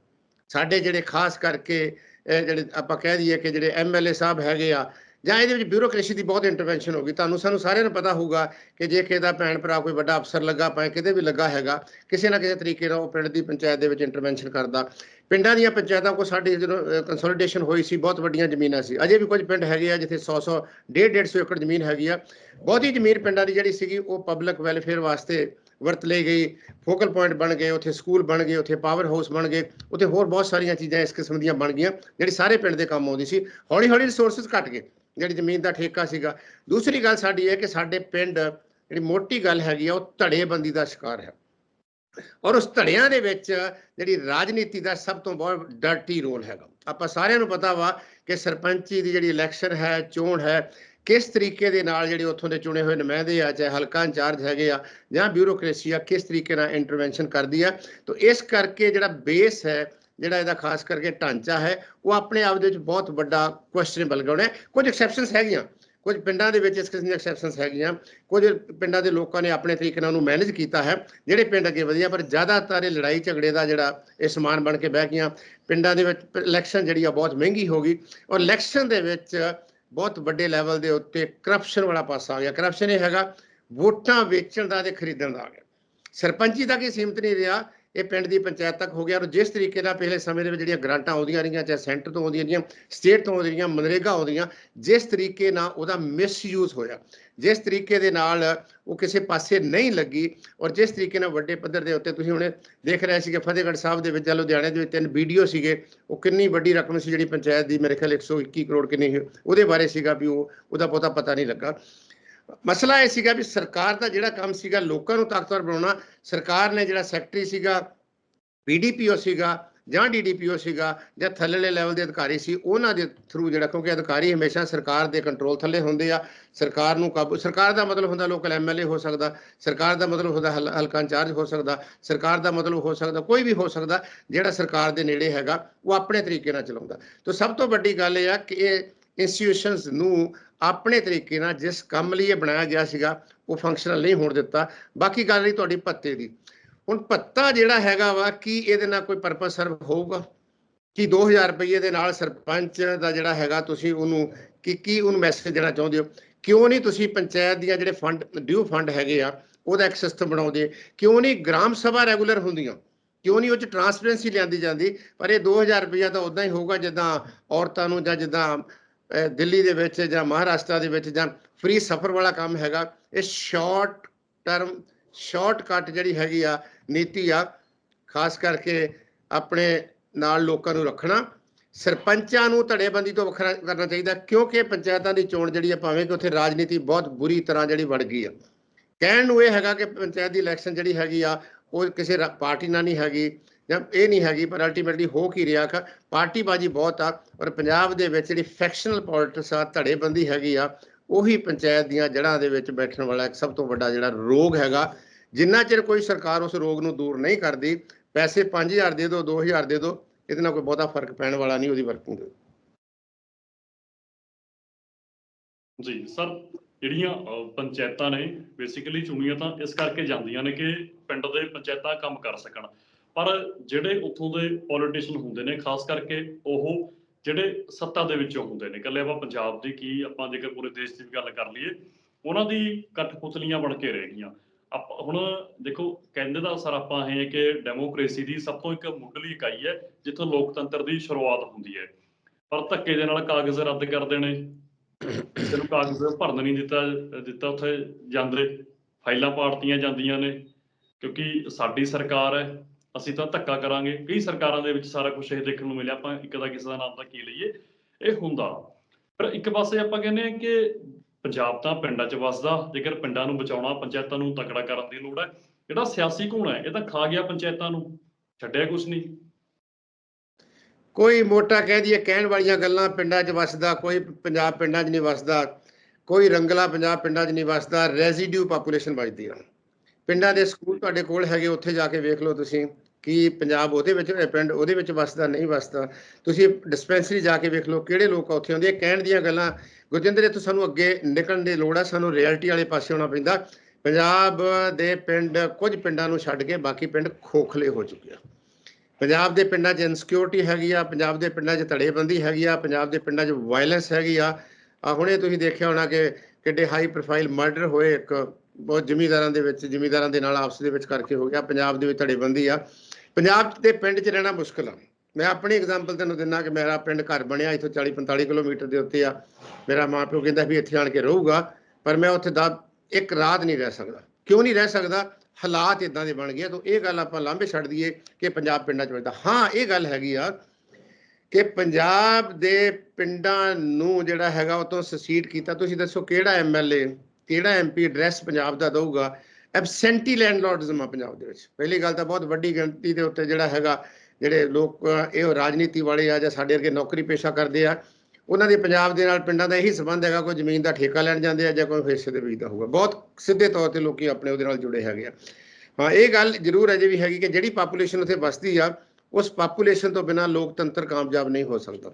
[SPEAKER 2] ਸਾਡੇ ਜਿਹੜੇ ਖਾਸ ਕਰਕੇ ਜਿਹੜੇ ਆਪਾਂ ਕਹਿ ਦਈਏ ਕਿ ਜਿਹੜੇ ਐਮਐਲਏ ਸਾਹਿਬ ਹੈਗੇ ਆ, ਜਾਂ ਇਹਦੇ ਵਿੱਚ ਬਿਊਰੋਕ੍ਰੇਸੀ ਦੀ ਬਹੁਤ ਇੰਟਰਵੈਂਸ਼ਨ ਹੋ ਗਈ। ਤੁਹਾਨੂੰ, ਸਾਨੂੰ ਸਾਰਿਆਂ ਨੂੰ ਪਤਾ ਹੋਊਗਾ ਕਿ ਜੇ ਕਿਸੇ ਦਾ ਭੈਣ ਭਰਾ ਕੋਈ ਵੱਡਾ ਅਫਸਰ ਲੱਗਾ, ਭਾਵੇਂ ਕਿਤੇ ਵੀ ਲੱਗਾ ਹੈਗਾ, ਕਿਸੇ ਨਾ ਕਿਸੇ ਤਰੀਕੇ ਨਾਲ ਉਹ ਪਿੰਡ ਦੀ ਪੰਚਾਇਤ ਦੇ ਵਿੱਚ ਇੰਟਰਵੈਂਸ਼ਨ ਕਰਦਾ। ਪਿੰਡਾਂ ਦੀਆਂ ਪੰਚਾਇਤਾਂ ਕੋ ਸਾਡੀ ਜਦੋਂ ਕੰਸੋਲੀਡੇਸ਼ਨ ਹੋਈ ਸੀ, ਬਹੁਤ ਵੱਡੀਆਂ ਜ਼ਮੀਨਾਂ ਸੀ। ਅਜੇ ਵੀ ਕੁਝ ਪਿੰਡ ਹੈਗੇ ਆ ਜਿੱਥੇ 100 100 150 150 ਏਕੜ ਜ਼ਮੀਨ ਹੈਗੀ ਆ। ਬਹੁਤੀ ਜ਼ਮੀਨ ਪਿੰਡਾਂ ਦੀ ਜਿਹੜੀ ਸੀਗੀ, ਉਹ ਪਬਲਿਕ ਵੈਲਫੇਅਰ ਵਾਸਤੇ ਵਰਤ ਲਈ ਗਈ। ਫੋਕਲ ਪੁਆਇੰਟ ਬਣ ਗਏ, ਉੱਥੇ ਸਕੂਲ ਬਣ ਗਏ, ਉੱਥੇ ਪਾਵਰ ਹਾਊਸ ਬਣ ਗਏ, ਉੱਥੇ ਹੋਰ ਬਹੁਤ ਸਾਰੀਆਂ ਚੀਜ਼ਾਂ ਇਸ ਕਿਸਮ ਦੀਆਂ ਬਣ ਗਈਆਂ, ਜਿਹੜੀ ਸਾਰੇ ਪਿੰਡ ਦੇ ਕੰਮ ਆਉਂਦੀ ਸੀ। ਹੌਲੀ ਹੌਲੀ ਰਿਸੋਰਸਸ ਘਟ ਗਏ, ਜਿਹੜੀ ਜ਼ਮੀਨ ਦਾ ਠੇਕਾ ਸੀਗਾ। ਦੂਸਰੀ ਗੱਲ ਸਾਡੀ ਹੈ ਕਿ ਸਾਡੇ ਪਿੰਡ, ਜਿਹੜੀ ਮੋਟੀ ਗੱਲ ਹੈਗੀ ਆ, ਉਹ ਧੜੇਬੰਦੀ ਦਾ ਸ਼ਿਕਾਰ ਹੈ। ਔਰ ਉਸ ਧੜਿਆਂ ਦੇ ਵਿੱਚ ਜਿਹੜੀ ਰਾਜਨੀਤੀ ਦਾ ਸਭ ਤੋਂ ਬਹੁਤ ਡਰਟੀ ਰੋਲ ਹੈਗਾ। ਆਪਾਂ ਸਾਰਿਆਂ ਨੂੰ ਪਤਾ ਵਾ ਕਿ ਸਰਪੰਚੀ ਦੀ ਜਿਹੜੀ ਇਲੈਕਸ਼ਨ ਹੈ, ਚੋਣ ਹੈ, ਕਿਸ ਤਰੀਕੇ ਦੇ ਨਾਲ ਜਿਹੜੇ ਉੱਥੋਂ ਦੇ ਚੁਣੇ ਹੋਏ ਨੁਮਾਇੰਦੇ ਆ, ਚਾਹੇ ਹਲਕਾ ਇੰਚਾਰਜ ਹੈਗੇ ਆ ਜਾਂ ਬਿਊਰੋਕ੍ਰੇਸੀ ਆ, ਕਿਸ ਤਰੀਕੇ ਨਾਲ ਇੰਟਰਵੈਂਸ਼ਨ ਕਰਦੀ ਆ। ਤਾਂ ਇਸ ਕਰਕੇ ਜਿਹੜਾ ਬੇਸ ਹੈ, ਜਿਹੜਾ ਇਹਦਾ ਖਾਸ ਕਰਕੇ ਢਾਂਚਾ ਹੈ, ਉਹ ਆਪਣੇ ਆਪ ਦੇ ਵਿੱਚ ਬਹੁਤ ਵੱਡਾ ਕੁਐਸਚਨੇਬਲ ਗਾਉਣਾ ਕੁਝ ਐਕਸੈਪਸ਼ਨਸ ਹੈਗੀਆਂ। ਕੁਝ ਪਿੰਡਾਂ ਦੇ ਵਿੱਚ ਇਸ ਕਿਸਮ ਦੀਆਂ ਐਕਸੈਪਸ਼ਨਸ ਹੈਗੀਆਂ। ਕੁਝ ਪਿੰਡਾਂ ਦੇ ਲੋਕਾਂ ਨੇ ਆਪਣੇ ਤਰੀਕੇ ਨਾਲ ਉਹਨੂੰ ਮੈਨੇਜ ਕੀਤਾ ਹੈ। ਜਿਹੜੇ ਪਿੰਡ ਅੱਗੇ ਵਧੀਆ, ਪਰ ਜ਼ਿਆਦਾਤਰ ਇਹ ਲੜਾਈ ਝਗੜੇ ਦਾ ਜਿਹੜਾ ਇਹ ਸਮਾਨ ਬਣ ਕੇ ਬਹਿ ਗਈਆਂ। ਪਿੰਡਾਂ ਦੇ ਵਿੱਚ ਇਲੈਕਸ਼ਨ ਜਿਹੜੀ ਆ ਬਹੁਤ ਮਹਿੰਗੀ ਹੋ ਗਈ। ਔਰ ਇਲੈਕਸ਼ਨ ਦੇ ਵਿੱਚ ਬਹੁਤ ਵੱਡੇ ਲੈਵਲ ਦੇ ਉੱਤੇ ਕਰਪਸ਼ਨ ਵਾਲਾ ਪਾਸਾ ਆ ਗਿਆ। ਕਰਪਸ਼ਨ ਇਹ ਹੈਗਾ ਵੋਟਾਂ ਵੇਚਣ ਦਾ ਤੇ ਖਰੀਦਣ ਦਾ ਆ ਗਿਆ। ਸਰਪੰਚੀ ਤੱਕ ਇਹ ਸੀਮਤ ਨਹੀਂ ਰਿਹਾ। ਇਹ ਪਿੰਡ ਦੀ ਪੰਚਾਇਤ ਤੱਕ ਹੋ ਗਿਆ ਔਰ ਜਿਸ ਤਰੀਕੇ ਨਾਲ ਪਿਛਲੇ ਸਮੇਂ ਦੇ ਵਿੱਚ ਜਿਹੜੀਆਂ ਗ੍ਰਾਂਟਾਂ ਆਉਂਦੀਆਂ ਰਹੀਆਂ ਚਾਹੇ ਸੈਂਟਰ ਤੋਂ ਆਉਂਦੀਆਂ ਰਹੀਆਂ, ਸਟੇਟ ਤੋਂ ਆਉਂਦੀਆਂ ਰਹੀਆਂ, ਮਨਰੇਗਾ ਆਉਂਦੀਆਂ, ਜਿਸ ਤਰੀਕੇ ਨਾਲ ਉਹਦਾ ਮਿਸਯੂਜ਼ ਹੋਇਆ, ਜਿਸ ਤਰੀਕੇ ਦੇ ਨਾਲ ਉਹ ਕਿਸੇ ਪਾਸੇ ਨਹੀਂ ਲੱਗੀ ਔਰ ਜਿਸ ਤਰੀਕੇ ਨਾਲ ਵੱਡੇ ਪੱਧਰ ਦੇ ਉੱਤੇ ਤੁਸੀਂ ਹੁਣੇ ਦੇਖ ਰਹੇ ਸੀਗੇ, ਫਤਿਹਗੜ੍ਹ ਸਾਹਿਬ ਦੇ ਵਿੱਚ ਜਾਂ ਲੁਧਿਆਣੇ ਦੇ ਵਿੱਚ ਤਿੰਨ ਵੀਡੀਓ ਸੀਗੇ, ਉਹ ਕਿੰਨੀ ਵੱਡੀ ਰਕਮ ਸੀ ਜਿਹੜੀ ਪੰਚਾਇਤ ਦੀ, ਮੇਰੇ ਖਿਆਲ 121 ਕਰੋੜ ਕਿੰਨੀ ਉਹਦੇ ਬਾਰੇ ਸੀਗਾ ਵੀ ਉਹ, ਉਹਦਾ ਬਹੁਤਾ ਪਤਾ ਨਹੀਂ ਲੱਗਾ। ਮਸਲਾ ਇਹ ਸੀਗਾ ਵੀ ਸਰਕਾਰ ਦਾ ਜਿਹੜਾ ਕੰਮ ਸੀਗਾ, ਲੋਕਾਂ ਨੂੰ ਤਾਕਤਵਰ ਬਣਾਉਣਾ, ਸਰਕਾਰ ਨੇ ਜਿਹੜਾ ਸੈਕਟਰੀ ਸੀਗਾ ਪੀਡੀਪੀਓ ਸੀਗਾ ਜਾਂ ਡੀਡੀਪੀਓ ਸੀਗਾ ਜਾਂ ਥੱਲੇਲੇ ਲੈਵਲ ਦੇ ਅਧਿਕਾਰੀ ਸੀ, ਉਹਨਾਂ ਦੇ ਥਰੂ ਜਿਹੜਾ, ਕਿਉਂਕਿ ਅਧਿਕਾਰੀ ਹਮੇਸ਼ਾ ਸਰਕਾਰ ਦੇ ਕੰਟਰੋਲ ਥੱਲੇ ਹੁੰਦੇ ਆ, ਸਰਕਾਰ ਨੂੰ ਕਾਬੂ, ਸਰਕਾਰ ਦਾ ਮਤਲਬ ਹੁੰਦਾ ਲੋਕਲ ਐਮਐਲਏ ਹੋ ਸਕਦਾ, ਸਰਕਾਰ ਦਾ ਮਤਲਬ ਹੁੰਦਾ ਹਲ- ਹਲਕਾ ਇੰਚਾਰਜ ਹੋ ਸਕਦਾ, ਸਰਕਾਰ ਦਾ ਮਤਲਬ ਹੋ ਸਕਦਾ, ਕੋਈ ਵੀ ਹੋ ਸਕਦਾ, ਜਿਹੜਾ ਸਰਕਾਰ ਦੇ ਨੇੜੇ ਹੈਗਾ, ਉਹ ਆਪਣੇ ਤਰੀਕੇ ਨਾਲ ਚਲਾਉਂਦਾ। ਤਾਂ ਸਭ ਤੋਂ ਵੱਡੀ ਗੱਲ ਇਹ ਆ ਕਿ ਇਹ ਇੰਸਟੀਟਿਊਸ਼ਨਸ ਨੂੰ ਆਪਣੇ ਤਰੀਕੇ ਨਾਲ ਜਿਸ ਕੰਮ ਲਈ ਇਹ ਬਣਾਇਆ ਗਿਆ ਸੀਗਾ, ਉਹ ਫੰਕਸ਼ਨਲ ਨਹੀਂ ਹੋਣ ਦਿੱਤਾ। ਬਾਕੀ ਗੱਲ ਰਹੀ ਤੁਹਾਡੀ ਭੱਤੇ ਦੀ। ਹੁਣ ਭੱਤਾ ਜਿਹੜਾ ਹੈਗਾ ਵਾ, ਕੀ ਇਹਦੇ ਨਾਲ ਕੋਈ ਪਰਪਸ ਸਰਵ ਹੋਊਗਾ? ਕਿ 2000 ਰੁਪਏ ਦੇ ਨਾਲ ਸਰਪੰਚ ਦਾ ਜਿਹੜਾ ਹੈਗਾ, ਤੁਸੀਂ ਉਹਨੂੰ ਕੀ ਕੀ ਉਹਨੂੰ ਮੈਸੇਜ ਦੇਣਾ ਚਾਹੁੰਦੇ ਹੋ? ਕਿਉਂ ਨਹੀਂ ਤੁਸੀਂ ਪੰਚਾਇਤ ਦੀਆਂ ਜਿਹੜੇ ਫੰਡ ਡਿਊ ਫੰਡ ਹੈਗੇ ਆ, ਉਹਦਾ ਇੱਕ ਸਿਸਟਮ ਬਣਾਉਂਦੇ? ਕਿਉਂ ਨਹੀਂ ਗ੍ਰਾਮ ਸਭਾ ਰੈਗੂਲਰ ਹੁੰਦੀਆਂ? ਕਿਉਂ ਨਹੀਂ ਉਹ ਚ ਟਰਾਂਸਪੇਰੈਂਸੀ ਲਿਆਂਦੀ ਜਾਂਦੀ? ਪਰ ਇਹ 2000 ਰੁਪਇਆ ਤਾਂ ਉਦਾਂ ਹੀ ਹੋਊਗਾ, ਜਿੱਦਾਂ ਔਰਤਾਂ ਨੂੰ ਜਾਂ ਜਿੱਦਾਂ ਦਿੱਲੀ ਦੇ ਵਿੱਚ ਜਾਂ ਮਹਾਰਾਸ਼ਟਰ ਦੇ ਵਿੱਚ ਜਾਂ ਫ੍ਰੀ ਸਫਰ ਵਾਲਾ ਕੰਮ ਹੈਗਾ, ਇਹ ਸ਼ਾਰਟ ਟਰਮ ਸ਼ਾਰਟਕਟ ਜਿਹੜੀ ਹੈਗੀ ਆ, ਨੀਤੀ ਆ, ਖਾਸ ਕਰਕੇ ਆਪਣੇ ਨਾਲ ਲੋਕਾਂ ਨੂੰ ਰੱਖਣਾ, ਸਰਪੰਚਾਂ ਨੂੰ ਧੜੇਬੰਦੀ ਤੋਂ ਵੱਖਰਾ ਕਰਨਾ ਚਾਹੀਦਾ, ਕਿਉਂਕਿ ਪੰਚਾਇਤਾਂ ਦੀ ਚੋਣ ਜਿਹੜੀ ਆ, ਭਾਵੇਂ ਕਿ ਉੱਥੇ ਰਾਜਨੀਤੀ ਬਹੁਤ ਬੁਰੀ ਤਰ੍ਹਾਂ ਜਿਹੜੀ ਵੜ ਗਈ ਆ। ਕਹਿਣ ਨੂੰ ਇਹ ਹੈਗਾ ਕਿ ਪੰਚਾਇਤ ਦੀ ਇਲੈਕਸ਼ਨ ਜਿਹੜੀ ਹੈਗੀ ਆ, ਉਹ ਕਿਸੇ ਰਾ- ਪਾਰਟੀ ਨਾਲ ਨਹੀਂ ਹੈਗੀ ਜਾਂ ਇਹ ਨਹੀਂ ਹੈਗੀ, ਪਰ ਅਲਟੀਮੇਟਲੀ ਹੋ ਕੀ ਰਿਹਾ ਕਿ, ਪਾਰਟੀਬਾਜੀ ਬਹੁਤ ਆ, ਔਰ ਪੰਜਾਬ ਦੇ ਵਿੱਚ ਜਿਹੜੀ ਫੈਕਸ਼ਨਲ ਪੋਲਿਟਿਕਸ ਆ, ਧੜੇਬੰਦੀ ਹੈਗੀ ਆ, ਉਹੀ ਪੰਚਾਇਤ ਦੀਆਂ ਜੜ੍ਹਾਂ ਦੇ ਵਿੱਚ ਬੈਠਣ ਵਾਲਾ ਇੱਕ ਸਭ ਤੋਂ ਵੱਡਾ ਜਿਹੜਾ ਰੋਗ ਹੈਗਾ। ਜਿੰਨਾ ਚਿਰ ਕੋਈ ਸਰਕਾਰ ਉਸ ਰੋਗ ਨੂੰ ਦੂਰ ਨਹੀਂ ਕਰਦੀ, ਪੈਸੇ 5000 ਦੇ ਦਿਓ 2000 ਦੇ ਦਿਓ ਇਹਦੇ ਨਾਲ ਕੋਈ ਬਹੁਤਾ ਫ਼ਰਕ ਪੈਣ ਵਾਲਾ ਨਹੀਂ, ਉਹਦੀ ਵਰਕਿੰਗ ਦੇ
[SPEAKER 1] ਜੀ, ਸਰ, ਜਿਹੜੀਆਂ ਪੰਚਾਇਤਾਂ ਨੇ ਬੇਸਿਕਲੀ ਚੁਣੀਆਂ ਤਾਂ ਇਸ ਕਰਕੇ ਜਾਂਦੀਆਂ ਨੇ ਕਿ ਪਿੰਡ ਦੇ ਪੰਚਾਇਤਾਂ ਕੰਮ ਕਰ ਸਕਣ। ਪਰ ਜਿਹੜੇ ਉੱਥੋਂ ਦੇ ਪੋਲੀਟੀਸ਼ੀਅਨ ਹੁੰਦੇ ਨੇ, ਖਾਸ ਕਰਕੇ ਉਹ ਜਿਹੜੇ ਸੱਤਾ ਦੇ ਵਿੱਚੋਂ ਹੁੰਦੇ ਨੇ, ਇਕੱਲੇ ਆਪਾਂ ਪੰਜਾਬ ਦੀ ਕੀ ਆਪਾਂ ਜੇਕਰ ਪੂਰੇ ਦੇਸ਼ ਦੀ ਵੀ ਗੱਲ ਕਰ ਲਈਏ, ਉਹਨਾਂ ਦੀ ਕਠਪੁਤਲੀਆਂ ਬਣ ਕੇ ਰਹਿ ਗਈਆਂ। ਆਪਾਂ, ਹੁਣ ਦੇਖੋ, ਕਹਿੰਦੇ ਦਾ ਸਰ ਆਪਾਂ ਇਹ ਹੈ ਕਿ ਡੈਮੋਕ੍ਰੇਸੀ ਦੀ ਸਭ ਤੋਂ ਇੱਕ ਮੁੱਢਲੀ ਇਕਾਈ ਹੈ, ਜਿੱਥੋਂ ਲੋਕਤੰਤਰ ਦੀ ਸ਼ੁਰੂਆਤ ਹੁੰਦੀ ਹੈ। ਪਰ ਧੱਕੇ ਦੇ ਨਾਲ ਕਾਗਜ਼ ਰੱਦ ਕਰ ਦੇਣੇ, ਕਿਸੇ ਨੂੰ ਕਾਗਜ਼ ਭਰਨ ਨਹੀਂ ਦਿੱਤਾ ਦਿੱਤਾ ਉੱਥੇ ਜਾਂਦੇ, ਫਾਈਲਾਂ ਪਾੜਤੀਆਂ ਜਾਂਦੀਆਂ ਨੇ, ਕਿਉਂਕਿ ਸਾਡੀ ਸਰਕਾਰ ਹੈ ਅਸੀਂ ਤਾਂ ਧੱਕਾ ਕਰਾਂਗੇ। ਕਈ ਸਰਕਾਰਾਂ ਦੇ ਵਿੱਚ ਸਾਰਾ ਕੁਝ ਇਹ ਦੇਖਣ ਨੂੰ ਮਿਲਿਆ, ਆਪਾਂ ਇੱਕ ਦਾ ਕਿਸੇ ਦਾ ਨਾਮ ਤਾਂ ਕੀ ਲਈਏ? ਇਹ ਹੁੰਦਾ। ਪਰ ਇੱਕ ਪਾਸੇ ਆਪਾਂ ਕਹਿੰਦੇ ਹਾਂ ਕਿ ਪੰਜਾਬ ਤਾਂ ਪਿੰਡਾਂ 'ਚ ਵਸਦਾ, ਜੇਕਰ ਪਿੰਡਾਂ ਨੂੰ ਬਚਾਉਣਾ, ਪੰਚਾਇਤਾਂ ਨੂੰ ਤਕੜਾ ਕਰਨ ਦੀ ਲੋੜ ਹੈ। ਜਿਹੜਾ ਸਿਆਸੀ ਘੂਣ ਹੈ, ਇਹ ਤਾਂ ਖਾ ਗਿਆ ਪੰਚਾਇਤਾਂ ਨੂੰ, ਛੱਡਿਆ ਕੁਝ ਨਹੀਂ।
[SPEAKER 2] ਕੋਈ ਮੋਟਾ ਕਹਿ ਦਈਏ, ਕਹਿਣ ਵਾਲੀਆਂ ਗੱਲਾਂ ਪਿੰਡਾਂ 'ਚ ਵਸਦਾ, ਕੋਈ ਪੰਜਾਬ ਪਿੰਡਾਂ 'ਚ ਨਹੀਂ ਵਸਦਾ, ਕੋਈ ਰੰਗਲਾ ਪੰਜਾਬ ਪਿੰਡਾਂ 'ਚ ਨਹੀਂ ਵਸਦਾ, ਰੈਜ਼ੀਡਿਊ ਪਾਪੂਲੇਸ਼ਨ ਵੱਜਦੀ ਆ। ਪਿੰਡਾਂ ਦੇ ਸਕੂਲ ਤੁਹਾਡੇ ਕੋਲ ਹੈਗੇ, ਉੱਥੇ ਜਾ ਕੇ ਵੇਖ ਲਓ ਤੁਸੀਂ। ਕਿ ਪੰਜਾਬ ਉਹਦੇ ਵਿੱਚ ਪਿੰਡ ਉਹਦੇ ਵਿੱਚ ਵਸਦਾ, ਨਹੀਂ ਵਸਦਾ। ਤੁਸੀਂ ਡਿਸਪੈਂਸਰੀ ਜਾ ਕੇ ਵੇਖ ਲਓ, ਕਿਹੜੇ ਲੋਕ ਉੱਥੇ ਆਉਂਦੇ ਆ, ਕਹਿਣ ਦੀਆਂ ਗੱਲਾਂ। ਗੁਰਜਿੰਦਰ ਇੱਥੋਂ ਸਾਨੂੰ ਅੱਗੇ ਨਿਕਲਣ ਦੀ ਲੋੜ ਆ, ਸਾਨੂੰ ਰਿਐਲਿਟੀ ਵਾਲੇ ਪਾਸੇ ਆਉਣਾ ਪੈਂਦਾ। ਪੰਜਾਬ ਦੇ ਪਿੰਡ, ਕੁਝ ਪਿੰਡਾਂ ਨੂੰ ਛੱਡ ਕੇ ਬਾਕੀ ਪਿੰਡ ਖੋਖਲੇ ਹੋ ਚੁੱਕੇ ਆ। ਪੰਜਾਬ ਦੇ ਪਿੰਡਾਂ 'ਚ ਇਨਸਿਕਿਉਰਿਟੀ ਹੈਗੀ ਆ, ਪੰਜਾਬ ਦੇ ਪਿੰਡਾਂ 'ਚ ਧੜੇਬੰਦੀ ਹੈਗੀ ਆ, ਪੰਜਾਬ ਦੇ ਪਿੰਡਾਂ 'ਚ ਵਾਇਲੈਂਸ ਹੈਗੀ ਆ। ਹੁਣੇ ਤੁਸੀਂ ਦੇਖਿਆ ਹੋਣਾ ਕਿ ਕਿੱਡੇ ਹਾਈ ਪ੍ਰੋਫਾਈਲ ਮਰਡਰ ਹੋਏ ਇੱਕ ਬਹੁਤ ਜ਼ਿਮੀਦਾਰਾਂ ਦੇ ਵਿੱਚ, ਜ਼ਿਮੀਦਾਰਾਂ ਦੇ ਨਾਲ ਆਪਸ ਦੇ ਵਿੱਚ ਕਰਕੇ ਹੋ ਗਿਆ, ਪੰਜਾਬ ਦੇ ਵਿੱਚ ਧੜੇਬੰਦੀ ਆ। ਪੰਜਾਬ ਦੇ ਪਿੰਡ 'ਚ ਰਹਿਣਾ ਮੁਸ਼ਕਲ ਆ। ਮੈਂ ਆਪਣੀ ਐਗਜ਼ਾਮਪਲ ਤੈਨੂੰ ਦਿੰਦਾ ਕਿ ਮੇਰਾ ਪਿੰਡ ਘਰ ਬਣਿਆ, ਇੱਥੋਂ 40 45 ਕਿਲੋਮੀਟਰ ਦੇ ਉੱਤੇ ਆ। ਮੇਰਾ ਮਾਂ ਪਿਓ ਕਹਿੰਦਾ ਵੀ ਇੱਥੇ ਆਣ ਕੇ ਰਹੂਗਾ, ਪਰ ਮੈਂ ਉੱਥੇ ਦਾ ਇੱਕ ਰਾਤ ਨਹੀਂ ਰਹਿ ਸਕਦਾ। ਕਿਉਂ ਨਹੀਂ ਰਹਿ ਸਕਦਾ? ਹਾਲਾਤ ਇਦਾਂ ਦੇ ਬਣ ਗਏ ਤਾਂ ਇਹ ਗੱਲ ਆਪਾਂ ਲਾਂਭੇ ਛੱਡ ਦਈਏ ਕਿ ਪੰਜਾਬ ਪਿੰਡਾਂ 'ਚ ਵਜਦਾ ਹਾਂ, ਇਹ ਗੱਲ ਹੈਗੀ ਆ ਕਿ ਪੰਜਾਬ ਦੇ ਪਿੰਡਾਂ ਨੂੰ ਜਿਹੜਾ ਹੈਗਾ ਉਹ ਤੋਂ ਸਸੀਡ ਕੀਤਾ। ਤੁਸੀਂ ਦੱਸੋ ਕਿਹੜਾ ਐਮਐਲਏ ਕਿਹੜਾ ਐਮਪੀ ਐਡਰੈਸ ਪੰਜਾਬ ਦਾ ਦਊਗਾ? ਐਬਸੈਂਟੀ ਲੈਂਡਲੋਰਡਜ਼ਮ ਆ ਪੰਜਾਬ ਦੇ ਵਿੱਚ। ਪਹਿਲੀ ਗੱਲ ਤਾਂ ਬਹੁਤ ਵੱਡੀ ਗਿਣਤੀ ਦੇ ਉੱਤੇ ਜਿਹੜਾ ਹੈਗਾ ਜਿਹੜੇ ਲੋਕ ਅਹ, ਇਹ ਰਾਜਨੀਤੀ ਵਾਲੇ ਆ ਜਾਂ ਸਾਡੇ ਵਰਗੇ ਨੌਕਰੀ ਪੇਸ਼ਾ ਕਰਦੇ ਆ ਉਹਨਾਂ ਦੇ ਪੰਜਾਬ ਦੇ ਨਾਲ ਪਿੰਡਾਂ ਦਾ ਇਹੀ ਸੰਬੰਧ ਹੈਗਾ ਕੋਈ ਜ਼ਮੀਨ ਦਾ ਠੇਕਾ ਲੈਣ ਜਾਂਦੇ ਆ ਜਾਂ ਕੋਈ ਹਿੱਸੇ ਦੇ ਵੇਚਦਾ ਹੋਊਗਾ। ਬਹੁਤ ਸਿੱਧੇ ਤੌਰ ਤੇ ਲੋਕੀ ਆਪਣੇ ਉਹਦੇ ਨਾਲ ਜੁੜੇ ਹੈਗੇ ਆ। ਹਾਂ ਇਹ ਗੱਲ ਜ਼ਰੂਰ ਅਜੇ ਵੀ ਹੈਗੀ ਕਿ ਜਿਹੜੀ ਪਾਪੂਲੇਸ਼ਨ ਉੱਥੇ ਵਸਦੀ ਆ ਉਸ ਪਾਪੂਲੇਸ਼ਨ ਤੋਂ ਬਿਨਾਂ ਲੋਕਤੰਤਰ ਕਾਮਯਾਬ ਨਹੀਂ ਹੋ ਸਕਦਾ।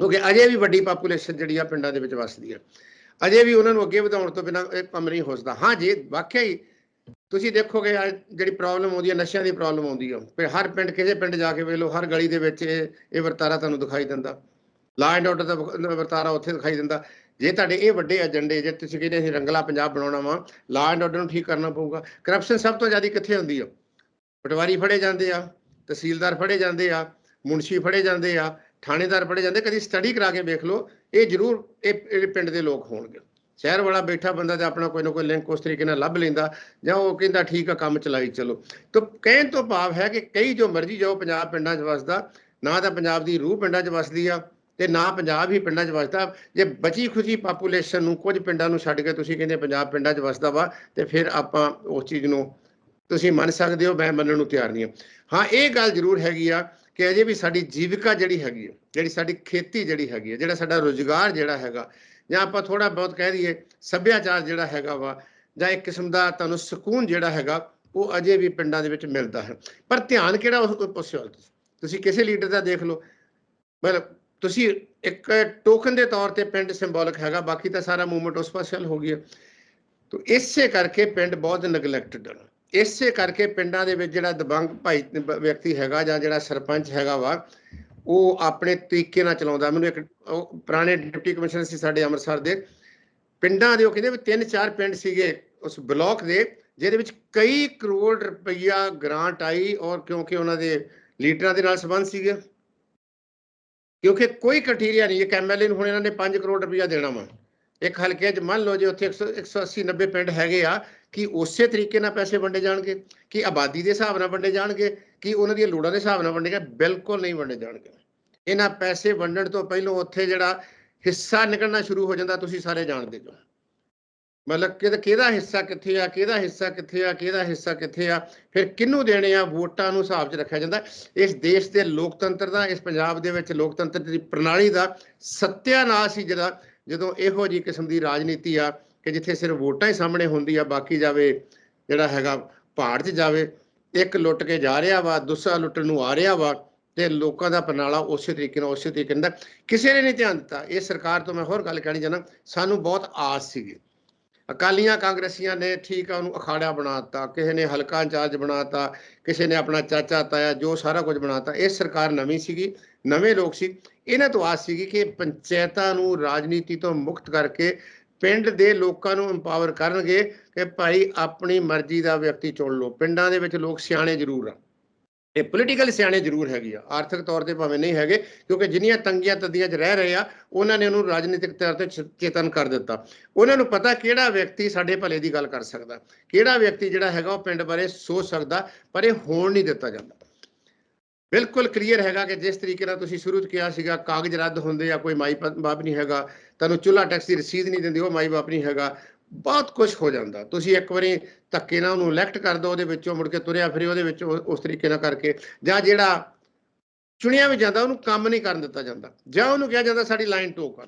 [SPEAKER 2] ਕਿਉਂਕਿ ਅਜੇ ਵੀ ਵੱਡੀ ਪਾਪੂਲੇਸ਼ਨ ਜਿਹੜੀ ਆ ਪਿੰਡਾਂ ਦੇ ਵਿੱਚ ਵਸਦੀ ਆ। ਅਜੇ ਵੀ ਉਹਨਾਂ ਨੂੰ ਅੱਗੇ ਵਧਾਉਣ ਤੋਂ ਬਿਨਾਂ ਇਹ ਕੰਮ ਨਹੀਂ ਹੋ ਸਕਦਾ। ਹਾਂ ਜੇ ਵਾਕਿਆ ਹੀ ਤੁਸੀਂ ਦੇਖੋਗੇ ਜਿਹੜੀ ਪ੍ਰੋਬਲਮ ਆਉਂਦੀ ਹੈ, ਨਸ਼ਿਆਂ ਦੀ ਪ੍ਰੋਬਲਮ ਆਉਂਦੀ ਆ। ਫਿਰ ਹਰ ਪਿੰਡ, ਕਿਸੇ ਪਿੰਡ ਜਾ ਕੇ ਵੇਖ ਲਓ, ਹਰ ਗਲੀ ਦੇ ਵਿੱਚ ਇਹ ਇਹ ਵਰਤਾਰਾ ਤੁਹਾਨੂੰ ਦਿਖਾਈ ਦਿੰਦਾ। ਲਾ ਐਂਡ ਆਰਡਰ ਦਾ ਵਰਤਾਰਾ ਉੱਥੇ ਦਿਖਾਈ ਦਿੰਦਾ। ਜੇ ਤੁਹਾਡੇ ਇਹ ਵੱਡੇ ਏਜੰਡੇ ਜੇ ਤੁਸੀਂ ਕਹਿੰਦੇ ਅਸੀਂ ਰੰਗਲਾ ਪੰਜਾਬ ਬਣਾਉਣਾ ਵਾ ਲਾ ਐਂਡ ਆਰਡਰ ਨੂੰ ਠੀਕ ਕਰਨਾ ਪਊਗਾ। ਕਰਪਸ਼ਨ ਸਭ ਤੋਂ ਜ਼ਿਆਦਾ ਕਿੱਥੇ ਹੁੰਦੀ ਆ? ਪਟਵਾਰੀ ਫੜੇ ਜਾਂਦੇ ਆ, ਤਹਿਸੀਲਦਾਰ ਫੜੇ ਜਾਂਦੇ ਆ, ਮੁਨਸ਼ੀ ਫੜੇ ਜਾਂਦੇ ਆ, ਥਾਣੇਦਾਰ ਫੜੇ ਜਾਂਦੇ ਕਦੀ ਸਟੱਡੀ ਕਰਾ ਕੇ ਵੇਖ ਲਓ, ਇਹ ਜ਼ਰੂਰ ਇਹ ਇਹ ਪਿੰਡ ਦੇ ਲੋਕ ਹੋਣਗੇ। ਸ਼ਹਿਰ ਵਾਲਾ ਬੈਠਾ ਬੰਦਾ ਤੇ ਆਪਣਾ ਕੋਈ ਨਾ ਕੋਈ ਲਿੰਕ ਉਸ ਤਰੀਕੇ ਨਾਲ ਲੱਭ ਲੈਂਦਾ ਜਾਂ ਉਹ ਕਹਿੰਦਾ ਠੀਕ ਆ, ਕੰਮ ਚਲਾਈ ਚਲੋ। ਤਾਂ ਕਹਿਣ ਤੋਂ ਭਾਵ ਹੈ ਕਿ ਕਈ ਜੋ ਮਰਜ਼ੀ ਜਾਓ, ਪੰਜਾਬ ਪਿੰਡਾਂ 'ਚ ਵਸਦਾ, ਨਾ ਤਾਂ ਪੰਜਾਬ ਦੀ ਰੂਹ ਪਿੰਡਾਂ 'ਚ ਵਸਦੀ ਆ ਤੇ ਨਾ ਪੰਜਾਬ ਹੀ ਪਿੰਡਾਂ 'ਚ ਵਸਦਾ। ਜੇ ਬਚੀ ਖੁਚੀ ਪਾਪੂਲੇਸ਼ਨ ਨੂੰ ਕੁਝ ਪਿੰਡਾਂ ਨੂੰ ਛੱਡ ਕੇ ਤੁਸੀਂ ਕਹਿੰਦੇ ਪੰਜਾਬ ਪਿੰਡਾਂ 'ਚ ਵਸਦਾ ਵਾ, ਤੇ ਫਿਰ ਆਪਾਂ ਉਸ ਚੀਜ਼ ਨੂੰ ਤੁਸੀਂ ਮੰਨ ਸਕਦੇ ਹੋ, ਮੈਂ ਮੰਨਣ ਨੂੰ ਤਿਆਰ ਨਹੀਂ ਹਾਂ। ਹਾਂ, ਇਹ ਗੱਲ ਜ਼ਰੂਰ ਹੈਗੀ ਆ ਕਿ ਅਜੇ ਵੀ ਸਾਡੀ ਜੀਵਿਕਾ ਜਿਹੜੀ ਹੈਗੀ ਆ, ਜਿਹੜੀ ਸਾਡੀ ਖੇਤੀ ਜਿਹੜੀ ਹੈਗੀ ਆ, ਜਿਹੜਾ ਸਾਡਾ ਰੋਜ਼ਗਾਰ ਜਿਹੜਾ ਹੈਗਾ ਜਾਂ ਆਪਾਂ ਥੋੜਾ ਬਹੁਤ ਕਹਿ ਦਈਏ ਸੱਭਿਆਚਾਰ ਜਿਹੜਾ ਹੈਗਾ ਵਾ ਜਾਂ ਇੱਕ ਕਿਸਮ ਦਾ ਤੁਹਾਨੂੰ ਸਕੂਨ ਜਿਹੜਾ ਹੈਗਾ, ਉਹ ਅਜੇ ਵੀ ਪਿੰਡਾਂ ਦੇ ਵਿੱਚ ਮਿਲਦਾ ਹੈ। ਪਰ ਧਿਆਨ ਕਿਹੜਾ ਉਸ ਉਸ ਵੱਲ ਤੁਸੀਂ? ਕਿਸੇ ਲੀਡਰ ਦਾ ਦੇਖ ਲਓ। ਮਤਲਬ ਤੁਸੀਂ ਇੱਕ ਟੋਕਨ ਦੇ ਤੌਰ ਤੇ ਪਿੰਡ ਸਿੰਬੋਲਿਕ ਹੈਗਾ, ਬਾਕੀ ਤਾਂ ਸਾਰਾ ਮੂਵਮੈਂਟ ਉਸ ਪਾਸੇ ਵੱਲ ਹੋ ਗਿਆ। ਤੋ ਇਸੇ ਕਰਕੇ ਪਿੰਡ ਬਹੁਤ ਨੈਗਲੈਕਟਡ ਹਨ। ਇਸੇ ਕਰਕੇ ਪਿੰਡਾਂ ਦੇ ਵਿੱਚ ਜਿਹੜਾ ਦਬੰਗ ਭਾਈ, ਵਿਅਕਤੀ ਹੈਗਾ ਜਾਂ ਜਿਹੜਾ ਸਰਪੰਚ ਹੈਗਾ ਵਾ ਉਹ ਆਪਣੇ ਤਰੀਕੇ ਨਾਲ ਚਲਾਉਂਦਾ। ਮੈਨੂੰ ਇੱਕ, ਉਹ ਪੁਰਾਣੇ ਡਿਪਟੀ ਕਮਿਸ਼ਨਰ ਸੀ ਸਾਡੇ ਅੰਮ੍ਰਿਤਸਰ ਦੇ। ਪਿੰਡਾਂ ਦੇ ਉਹ ਕਹਿੰਦੇ ਵੀ ਤਿੰਨ ਚਾਰ ਪਿੰਡ ਸੀਗੇ ਉਸ ਬਲਾਕ ਦੇ, ਜਿਹਦੇ ਵਿੱਚ ਕਈ ਕਰੋੜ ਰੁਪਈਆ ਗ੍ਰਾਂਟ ਆਈ ਔਰ ਕਿਉਂਕਿ ਉਹਨਾਂ ਦੇ ਲੀਡਰਾਂ ਦੇ ਨਾਲ ਸੰਬੰਧ ਸੀਗੇ। ਕਿਉਂਕਿ ਕੋਈ ਕ੍ਰਾਈਟੇਰੀਆ ਨਹੀਂ, ਇੱਕ ਐਮਐਲਏ ਨੂੰ ਹੁਣ ਇਹਨਾਂ ਨੇ 5 ਕਰੋੜ ਰੁਪਈਆ ਦੇਣਾ ਵਾ। ਇੱਕ ਹਲਕੇ 'ਚ ਮੰਨ ਲਓ ਜੇ ਉੱਥੇ 100 180 90 ਪਿੰਡ ਹੈਗੇ ਆ, ਕਿ ਉਸੇ ਤਰੀਕੇ ਨਾਲ ਪੈਸੇ ਵੰਡੇ ਜਾਣਗੇ, ਕਿ ਆਬਾਦੀ ਦੇ ਹਿਸਾਬ ਨਾਲ ਵੰਡੇ ਜਾਣਗੇ। ਕਿ ਉਹਨਾਂ ਦੀਆਂ ਲੋੜਾਂ ਦੇ ਹਿਸਾਬ ਨਾਲ ਵੰਡੇ ਜਾਣਗੇ ਬਿਲਕੁਲ ਨਹੀਂ ਵੰਡੇ ਜਾਣਗੇ। ਇਹਨਾਂ ਪੈਸੇ ਵੰਡਣ ਤੋਂ ਪਹਿਲਾਂ ਉੱਥੇ ਜਿਹੜਾ ਹਿੱਸਾ ਨਿਕਲਣਾ ਸ਼ੁਰੂ ਹੋ ਜਾਂਦਾ, ਤੁਸੀਂ ਸਾਰੇ ਜਾਣਦੇ ਜੋ। ਮਤਲਬ ਕਿ ਕਿਹਦਾ ਹਿੱਸਾ ਕਿੱਥੇ ਆ, ਕਿਹਦਾ ਹਿੱਸਾ ਕਿੱਥੇ ਆ, ਕਿਹਦਾ ਹਿੱਸਾ ਕਿੱਥੇ ਆ, ਫਿਰ ਕਿਹਨੂੰ ਦੇਣੇ ਆ, ਵੋਟਾਂ ਨੂੰ ਹਿਸਾਬ 'ਚ ਰੱਖਿਆ ਜਾਂਦਾ। ਇਸ ਦੇਸ਼ ਦੇ ਲੋਕਤੰਤਰ ਦਾ, ਇਸ ਪੰਜਾਬ ਦੇ ਵਿੱਚ ਲੋਕਤੰਤਰ ਦੀ ਪ੍ਰਣਾਲੀ ਦਾ ਸੱਤਿਆਨਾਸ਼ ਹੀ ਜਿਹੜਾ, ਜਦੋਂ ਇਹੋ ਜੀ ਕਿਸਮ ਦੀ ਰਾਜਨੀਤੀ ਆ ਕਿ ਜਿੱਥੇ ਸਿਰਫ ਵੋਟਾਂ ਹੀ ਸਾਹਮਣੇ ਹੁੰਦੀ ਆ, ਬਾਕੀ ਜਾਵੇ ਜਿਹੜਾ ਹੈਗਾ ਪਹਾੜ 'ਚ ਜਾਵੇ ਇੱਕ ਲੁੱਟ ਕੇ ਜਾ ਰਿਹਾ ਵਾ, ਦੂਸਰਾ ਲੁੱਟਣ ਨੂੰ ਆ ਰਿਹਾ ਵਾ ਤੇ ਲੋਕਾਂ ਦਾ ਪਨਾਲਾ ਉਸੇ ਤਰੀਕੇ ਨਾਲ ਉਸੇ ਤਰੀਕੇ ਨਾਲ ਕਿਸੇ ਨੇ ਨਹੀਂ ਧਿਆਨ ਦਿੱਤਾ। ਇਹ ਸਰਕਾਰ ਤੋਂ ਮੈਂ ਹੋਰ ਗੱਲ ਕਹਿਣੀ ਚਾਹੁੰਦਾ, ਸਾਨੂੰ ਬਹੁਤ ਆਸ ਸੀਗੀ। ਅਕਾਲੀਆਂ ਕਾਂਗਰਸੀਆਂ ਨੇ ਠੀਕ ਆ, ਉਹਨੂੰ ਅਖਾੜਾ ਬਣਾਤਾ ਕਿਸੇ ਨੇ ਹਲਕਾ ਇੰਚਾਰਜ ਬਣਾਤਾ ਕਿਸੇ ਨੇ ਆਪਣਾ ਚਾਚਾ ਤਾਇਆ ਜੋ ਸਾਰਾ ਕੁਝ ਬਣਾਤਾ ਇਹ ਸਰਕਾਰ ਨਵੀਂ ਸੀਗੀ, ਨਵੇਂ ਲੋਕ ਸੀ। ਇਹਨਾਂ ਤੋਂ ਆਸ ਸੀਗੀ ਕਿ ਪੰਚਾਇਤਾਂ ਨੂੰ ਰਾਜਨੀਤੀ ਤੋਂ ਮੁਕਤ ਕਰਕੇ ਪਿੰਡ ਦੇ ਲੋਕਾਂ ਨੂੰ ਇੰਪਾਵਰ ਕਰਨਗੇ ਕਿ ਭਾਈ ਆਪਣੀ ਮਰਜ਼ੀ ਦਾ ਵਿਅਕਤੀ ਚੁਣ ਲਓ। ਪਿੰਡਾਂ ਦੇ ਵਿੱਚ ਲੋਕ ਸਿਆਣੇ ਜ਼ਰੂਰ ਆ। ਇਹ ਪੋਲੀਟੀਕਲ ਸਿਆਣੇ ਜ਼ਰੂਰ ਹੈਗੀ ਆ। ਆਰਥਿਕ ਤੌਰ ਤੇ ਭਾਵੇਂ ਨਹੀਂ ਹੈਗੇ, ਕਿਉਂਕਿ ਜਿੰਨੀਆਂ ਤੰਗੀਆਂ ਤਦੀਆਂ 'ਚ ਰਹਿ ਰਹੇ ਆ, ਉਹਨਾਂ ਨੇ ਉਹਨੂੰ ਰਾਜਨੀਤਿਕ ਤੌਰ ਤੇ ਚ- ਚੇਤਨ ਕਰ ਦਿੱਤਾ। ਉਹਨਾਂ ਨੂੰ ਪਤਾ ਕਿਹੜਾ ਵਿਅਕਤੀ ਸਾਡੇ ਭਲੇ ਦੀ ਗੱਲ ਕਰ ਸਕਦਾ। ਕਿਹੜਾ ਵਿਅਕਤੀ ਜਿਹੜਾ ਹੈਗਾ ਉਹ ਪਿੰਡ ਬਾਰੇ ਸੋਚ ਸਕਦਾ, ਪਰ ਇਹ ਹੋਣ ਨਹੀਂ ਦਿੱਤਾ ਜਾਂਦਾ। ਬਿਲਕੁਲ ਕਲੀਅਰ ਹੈਗਾ ਕਿ ਜਿਸ ਤਰੀਕੇ ਨਾਲ ਤੁਸੀਂ ਸ਼ੁਰੂ ਤੋਂ ਕਿਹਾ ਸੀਗਾ, ਕਾਗਜ਼ ਰੱਦ ਹੁੰਦੇ ਆ, ਕੋਈ ਮਾਈ ਪ- ਬਾਪ ਨਹੀਂ ਹੈਗਾ, ਤੁਹਾਨੂੰ ਚੁੱਲਾ ਟੈਕਸ ਦੀ ਰਸੀਦ ਨਹੀਂ ਦਿੰਦੇ, ਉਹ ਮਾਈ ਬਾਪ ਨਹੀਂ ਹੈਗਾ, ਬਹੁਤ ਕੁਝ ਹੋ ਜਾਂਦਾ। ਤੁਸੀਂ ਇੱਕ ਵਾਰੀ ਧੱਕੇ ਨਾਲ ਉਹਨੂੰ ਇਲੈਕਟ ਕਰ ਦਿਓ ਉਹਦੇ ਵਿੱਚੋਂ ਮੁੜ ਕੇ ਤੁਰਿਆ ਫਿਰੇ, ਉਹਦੇ ਵਿੱਚ ਉਸ ਤਰੀਕੇ ਨਾਲ ਕਰਕੇ, ਜਾਂ ਜਿਹੜਾ ਚੁਣਿਆ ਵੀ ਜਾਂਦਾ, ਉਹਨੂੰ ਕੰਮ ਨਹੀਂ ਕਰਨ ਦਿੱਤਾ ਜਾਂਦਾ। ਜਾਂ ਉਹਨੂੰ ਕਿਹਾ ਜਾਂਦਾ, ਸਾਡੀ ਲਾਈਨ ਟੋ ਕਰ।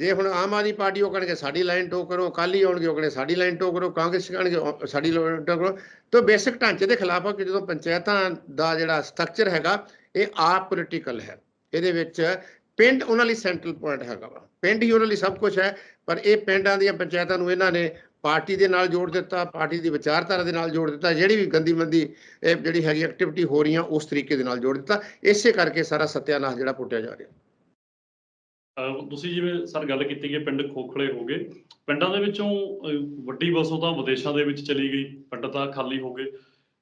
[SPEAKER 2] ਜੇ ਹੁਣ ਆਮ ਆਦਮੀ ਪਾਰਟੀ ਉਹ ਕਹਿਣਗੇ, ਸਾਡੀ ਲਾਈਨ ਟੋ ਕਰੋ, ਅਕਾਲੀ ਆਉਣਗੇ, ਉਹ ਕਹਿੰਦੇ ਸਾਡੀ ਲਾਈਨ ਟੋ ਕਰੋ, ਕਾਂਗਰਸ ਕਹਿਣਗੇ ਸਾਡੀ ਲਾਈਨ ਟੋ ਕਰੋ। ਤਾਂ ਬੇਸਿਕ ਢਾਂਚੇ ਦੇ ਖਿਲਾਫ ਆ ਕਿ ਜਦੋਂ ਪੰਚਾਇਤਾਂ ਦਾ ਜਿਹੜਾ ਸਟਰਕਚਰ ਹੈਗਾ, ਇਹ ਆਪ ਪੋਲੀਟੀਕਲ ਹੈ। ਇਹਦੇ ਵਿੱਚ ਪਿੰਡ ਉਹਨਾਂ ਲਈ ਸੈਂਟਰਲ ਪੁਆਇੰਟ ਹੈਗਾ ਵਾ। ਪਿੰਡ ਹੀ ਉਹਨਾਂ ਲਈ ਸਭ ਕੁਝ ਹੈ, ਪਰ ਇਹ ਪਿੰਡਾਂ ਦੀਆਂ ਪੰਚਾਇਤਾਂ ਨੂੰ ਇਹਨਾਂ ਨੇ ਪਾਰਟੀ ਦੇ ਨਾਲ ਜੋੜ ਦਿੱਤਾ, ਪਾਰਟੀ ਦੀ ਵਿਚਾਰਧਾਰਾ ਦੇ ਨਾਲ ਜੋੜ ਦਿੱਤਾ, ਜਿਹੜੀ ਵੀ ਗੰਦੀ ਮੰਦੀ ਇਹ ਜਿਹੜੀ ਹੈਗੀ ਐਕਟੀਵਿਟੀ ਹੋ ਰਹੀਆਂ, ਉਸ ਤਰੀਕੇ ਦੇ ਨਾਲ ਜੋੜ ਦਿੱਤਾ। ਇਸੇ ਕਰਕੇ ਸਾਰਾ ਸਤਿਆਨਾਸ਼ ਜਿਹੜਾ ਪੁੱਟਿਆ ਜਾ ਰਿਹਾ।
[SPEAKER 1] ਤੁਸੀਂ ਜਿਵੇਂ ਸਰ ਗੱਲ ਕੀਤੀ ਕਿ ਪਿੰਡ ਖੋਖਲੇ ਹੋ ਗਏ, ਪਿੰਡਾਂ ਦੇ ਵਿੱਚੋਂ ਵੱਡੀ ਵਸੋਂ ਤਾਂ ਵਿਦੇਸ਼ਾਂ ਦੇ ਵਿੱਚ ਚਲੀ ਗਈ, ਪਿੰਡ ਤਾਂ ਖਾਲੀ ਹੋ ਗਏ।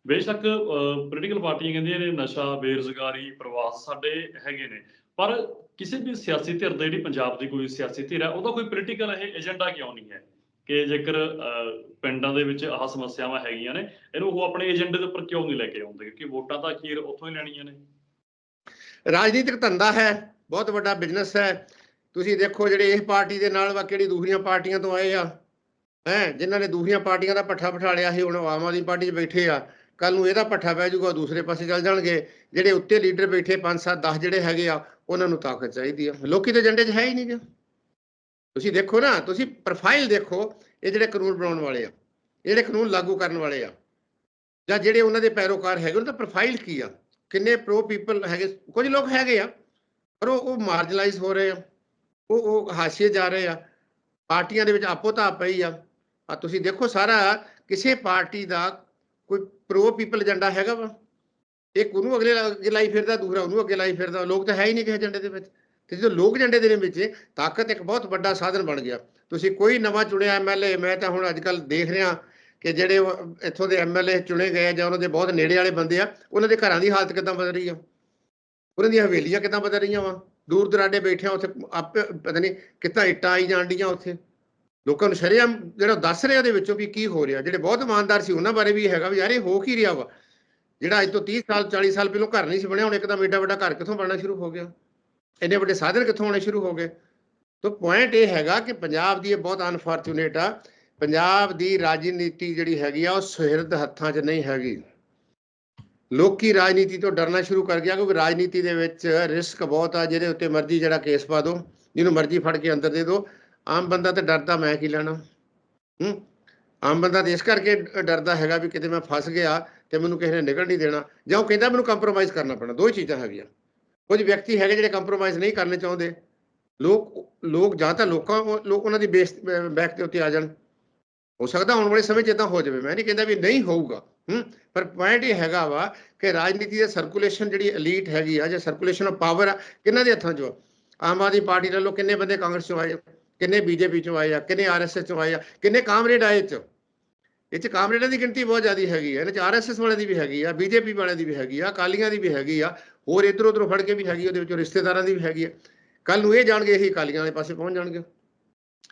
[SPEAKER 1] ਬੇਸ਼ੱਕ ਪੋਲੀਟੀਕਲ ਪਾਰਟੀਆਂ ਕਹਿੰਦੀਆਂ ਨੇ ਨਸ਼ਾ, ਬੇਰੁਜ਼ਗਾਰੀ, ਪ੍ਰਵਾਸ ਸਾਡੇ ਹੈਗੇ ਨੇ। ਪਰ ਕਿਸੇ ਵੀ ਸਿਆਸੀ ਧਿਰ ਦੇ ਜਿਹੜੀ ਪੰਜਾਬ ਦੀ ਕੋਈ ਸਿਆਸੀ ਧਿਰ ਹੈ, ਉਹਦਾ ਕੋਈ ਪੋਲੀਟੀਕਲ ਇਹ ਏਜੰਡਾ ਕਿਉਂ ਨਹੀਂ ਹੈ? ਕਿ ਜੇਕਰ ਪਿੰਡਾਂ ਦੇ ਵਿੱਚ ਆਹ ਸਮੱਸਿਆਵਾਂ ਹੈਗੀਆਂ ਨੇ, ਇਹਨੂੰ ਉਹ ਆਪਣੇ ਏਜੰਡੇ ਦੇ ਉੱਪਰ ਕਿਉਂ ਨਹੀਂ ਲੈ ਕੇ ਆਉਂਦੇ? ਕਿਉਂਕਿ ਵੋਟਾਂ ਤਾਂ ਅਖੀਰ ਉੱਥੋਂ ਹੀ ਲੈਣੀਆਂ ਨੇ।
[SPEAKER 2] ਰਾਜਨੀਤਿਕ ਧੰਦਾ ਹੈ, ਬਹੁਤ ਵੱਡਾ ਬਿਜ਼ਨਸ ਹੈ। ਤੁਸੀਂ ਦੇਖੋ ਜਿਹੜੇ ਇਸ ਪਾਰਟੀ ਦੇ ਨਾਲ ਵਾ ਕਿਹੜੀ ਦੂਸਰੀਆਂ ਪਾਰਟੀਆਂ ਤੋਂ ਆਏ ਆ। ਹੈ, ਜਿਨ੍ਹਾਂ ਨੇ ਦੂਸਰੀਆਂ ਪਾਰਟੀਆਂ ਦਾ ਪੱਠਾ ਬਿਠਾਲਿਆ ਸੀ, ਹੁਣ ਆਮ ਆਦਮੀ ਪਾਰਟੀ 'ਚ ਬੈਠੇ ਆ। ਕੱਲ ਨੂੰ ਇਹਦਾ ਪੱਠਾ ਪੈ ਜਾਊਗਾ ਦੂਸਰੇ ਪਾਸੇ ਚੱਲ ਜਾਣਗੇ। ਜਿਹੜੇ ਉੱਤੇ ਲੀਡਰ ਬੈਠੇ 5 7 10 ਜਿਹੜੇ ਹੈਗੇ ਆ, ਉਹਨਾਂ ਨੂੰ ਤਾਕਤ ਚਾਹੀਦੀ ਆ। ਲੋਕੀ ਤੇ ਏਜੰਡੇ 'ਚ ਹੈ ਹੀ ਨਹੀਂ ਗੇ। ਤੁਸੀਂ ਦੇਖੋ ਨਾ, ਤੁਸੀਂ ਪ੍ਰੋਫਾਈਲ ਦੇਖੋ, ਇਹ ਜਿਹੜੇ ਕਾਨੂੰਨ ਬਣਾਉਣ ਵਾਲੇ ਆ, ਇਹ ਜਿਹੜੇ ਕਾਨੂੰਨ ਲਾਗੂ ਕਰਨ ਵਾਲੇ ਆ, ਜਾਂ ਜਿਹੜੇ ਉਹਨਾਂ ਦੇ ਪੈਰੋਕਾਰ ਹੈਗੇ, ਉਹਨਾਂ ਦਾ ਪ੍ਰੋਫਾਈਲ ਕੀ ਆ? ਕਿੰਨੇ ਪ੍ਰੋ ਪੀਪਲ ਹੈਗੇ, ਕੁਝ ਲੋਕ ਹੈਗੇ ਆ, ਪਰ ਉਹ ਉਹ ਮਾਰਜਨਲਾਈਜ਼ ਹੋ ਰਹੇ ਆ। ਉਹ ਉਹ ਹਾਸ਼ੀਏ ਜਾ ਰਹੇ ਆ। ਪਾਰਟੀਆਂ ਦੇ ਵਿੱਚ ਆਪੋ ਤਾਂ ਪਈ ਆ। ਆ ਤੁਸੀਂ ਦੇਖੋ ਸਾਰਾ ਕਿਸੇ ਪਾਰਟੀ ਦਾ ਕੋਈ ਪ੍ਰੋ ਪੀਪਲ ਏਜੰਡਾ ਹੈਗਾ ਵਾ। ਇੱਕ ਉਹਨੂੰ ਅਗਲੇ ਅੱਗੇ ਲਾਈ ਫਿਰਦਾ, ਦੂਸਰਾ ਉਹਨੂੰ ਅੱਗੇ ਲਾਈ ਫਿਰਦਾ। ਲੋਕ ਤਾਂ ਹੈ ਹੀ ਨਹੀਂ ਕਿਸੇ ਏਜੰਡੇ ਦੇ ਵਿੱਚ। ਤੇ ਜਦੋਂ ਲੋਕ ਏਜੰਡੇ ਦੇ ਵਿੱਚ ਤਾਕਤ ਇੱਕ ਬਹੁਤ ਵੱਡਾ ਸਾਧਨ ਬਣ ਗਿਆ। ਤੁਸੀਂ ਕੋਈ ਨਵਾਂ ਚੁਣਿਆ ਐਮਐਲਏ ਮੈਂ ਤਾਂ ਹੁਣ ਅੱਜ ਕੱਲ ਦੇਖ ਰਿਹਾ ਕਿ ਜਿਹੜੇ ਇੱਥੋਂ ਦੇ ਐਮਐਲਏ ਚੁਣੇ ਗਏ ਜਾਂ ਉਹਨਾਂ ਦੇ ਬਹੁਤ ਨੇੜੇ ਵਾਲੇ ਬੰਦੇ ਆ, ਉਹਨਾਂ ਦੇ ਘਰਾਂ ਦੀ ਹਾਲਤ ਕਿਦਾਂ ਬਦਲ ਰਹੀ ਆ? ਉਹਨਾਂ ਦੀਆਂ ਹਵੇਲੀਆਂ ਕਿਦਾਂ ਬਦਲ ਰਹੀਆਂ ਵਾ? ਦੂਰ ਦਰਾਡੇ ਬੈਠੇ ਉੱਥੇ ਆਪੇ, ਪਤਾ ਨਹੀਂ ਕਿੱਦਾਂ ਇੱਟਾਂ ਆਈ ਜਾਣ ਡੀਆਂ ਉੱਥੇ। ਲੋਕਾਂ ਨੂੰ ਸ਼ਰੇਆਮ ਜਿਹੜਾ ਦੱਸ ਰਿਹਾ ਉਹਦੇ ਵਿੱਚੋਂ ਵੀ ਕੀ ਹੋ ਰਿਹਾ। ਜਿਹੜੇ ਬਹੁਤ ਇਮਾਨਦਾਰ ਸੀ, ਉਹਨਾਂ ਬਾਰੇ ਵੀ ਹੈਗਾ ਵੀ ਯਾਰ ਇਹ ਹੋ ਕੀ ਰਿਹਾ ਵਾ? ਜਿਹੜਾ ਅੱਜ ਤੋਂ 30 ਸਾਲ 40 ਸਾਲ ਪਹਿਲਾਂ ਘਰ ਨਹੀਂ ਸੀ ਬਣਿਆ, ਹੁਣ ਇੱਕਦਮ ਏਡਾ ਵੱਡਾ ਘਰ ਕਿੱਥੋਂ ਬਣਨਾ ਸ਼ੁਰੂ ਹੋ ਗਿਆ? ਇੰਨੇ ਵੱਡੇ ਸਾਧਨ ਕਿੱਥੋਂ ਆਉਣੇ ਸ਼ੁਰੂ ਹੋ ਗਏ? ਤਾਂ ਪੁਆਇੰਟ ਇਹ ਹੈਗਾ ਕਿ ਪੰਜਾਬ ਦੀ ਇਹ ਬਹੁਤ ਅਨਫੋਰਚੂਨੇਟ ਆ। ਪੰਜਾਬ ਦੀ ਰਾਜਨੀਤੀ ਜਿਹੜੀ ਹੈਗੀ ਆ, ਉਹ ਸੁਹਿਰਦ ਹੱਥਾਂ 'ਚ ਨਹੀਂ ਹੈਗੀ। ਲੋਕੀ ਰਾਜਨੀਤੀ ਤੋਂ ਡਰਨਾ ਸ਼ੁਰੂ ਕਰ ਗਿਆ ਕਿਉਂਕਿ ਰਾਜਨੀਤੀ ਦੇ ਵਿੱਚ ਰਿਸਕ ਬਹੁਤ ਆ, ਜਿਹਦੇ ਉੱਤੇ ਮਰਜ਼ੀ ਜਿਹੜਾ ਕੇਸ ਪਾ ਦੋ, ਜਿਹਨੂੰ ਮਰਜ਼ੀ ਫੜ ਕੇ ਅੰਦਰ ਦੇ ਦੋ। ਆਮ ਬੰਦਾ ਤਾਂ ਡਰਦਾ, ਮੈਂ ਕੀ ਲੈਣਾ? ਹੂੰ? ਆਮ ਬੰਦਾ ਤੇ ਇਸ ਕਰਕੇ ਡਰਦਾ ਹੈਗਾ ਵੀ ਕਿਤੇ ਮੈਂ ਫਸ ਗਿਆ ਤੇ ਮੈਨੂੰ ਕਿਸੇ ਨੇ ਨਿਕਲ ਨਹੀਂ ਦੇਣਾ। ਜਾਂ ਉਹ ਕਹਿੰਦਾ ਮੈਨੂੰ ਕੰਪਰੋਮਾਈਜ਼ ਕਰਨਾ ਪੈਣਾ, ਦੋ ਚੀਜ਼ਾਂ ਹੈਗੀਆਂ। ਕੁਝ ਵਿਅਕਤੀ ਹੈਗੇ ਜਿਹੜੇ ਕੰਪਰੋਮਾਈਜ਼ ਨਹੀਂ ਕਰਨੇ ਚਾਹੁੰਦੇ। ਲੋਕ ਲੋਕ ਜਾਂ ਤਾਂ ਲੋਕਾਂ ਲੋਕ ਉਹਨਾਂ ਦੀ ਬੇਸ, ਬੈਕ ਦੇ ਉੱਤੇ ਆ ਜਾਣ। ਹੋ ਸਕਦਾ ਆਉਣ ਵਾਲੇ ਸਮੇਂ 'ਚ ਇਦਾਂ ਹੋ ਜਾਵੇ। ਮੈਂ ਨਹੀਂ ਕਹਿੰਦਾ ਵੀ ਨਹੀਂ ਹੋਊਗਾ। ਹੂੰ? ਪਰ ਪੁਆਇੰਟ ਇਹ ਹੈਗਾ ਵਾ ਕਿ ਰਾਜਨੀਤੀ ਦਾ ਸਰਕੂਲੇਸ਼ਨ ਜਿਹੜੀ ਐਲੀਟ ਹੈਗੀ ਆ, ਜਾਂ ਸਰਕੂਲੇਸ਼ਨ ਆਫ ਪਾਵਰ ਆ, ਕਿਹਨਾਂ ਦੇ ਹੱਥਾਂ 'ਚ ਆ? ਆਮ ਆਦਮੀ ਪਾਰਟੀ ਲੈ ਵੱਲੋਂ ਕਿੰਨੇ ਬੰਦੇ ਕਾਂਗਰਸ 'ਚੋਂ ਆਏ ਆ? ਕਿੰਨੇ ਬੀਜੇਪੀ 'ਚੋਂ ਆਏ ਆ? ਕਿੰਨੇ ਆਰਐਸਐਸ 'ਚੋਂ ਆਏ ਆ? ਕਿੰਨੇ ਕਾਮਰੇਡ ਆਏ 'ਚ ਇਹ 'ਚ ਕਾਮਰੇਡਾਂ ਦੀ ਗਿਣਤੀ ਬਹੁਤ ਜ਼ਿਆਦੀ ਹੈਗੀ ਆ। ਇਹਨਾਂ 'ਚ ਆਰਐਸਐਸ ਵਾਲਿਆਂ ਦੀ ਵੀ ਹੈਗੀ ਆ, ਬੀਜੇਪੀ ਵਾਲਿਆਂ ਦੀ ਵੀ ਹੈਗੀ ਆ, ਅਕਾਲੀਆਂ ਦੀ ਵੀ ਹੈਗੀ ਆ, ਹੋਰ ਇਧਰ ਉਧਰ ਫੜ ਕੇ ਵੀ ਹੈਗੀ ਉਹਦੇ ਵਿੱਚੋਂ ਰਿਸ਼ਤੇਦਾਰਾਂ ਦੀ ਵੀ ਹੈਗੀ ਆ। ਕੱਲ ਨੂੰ ਇਹ ਜਾਣਗੇ, ਇਹੀ ਅਕਾਲੀਆਂ ਵਾਲੇ ਪਾਸੇ ਪਹੁੰਚ ਜਾਣਗੇ।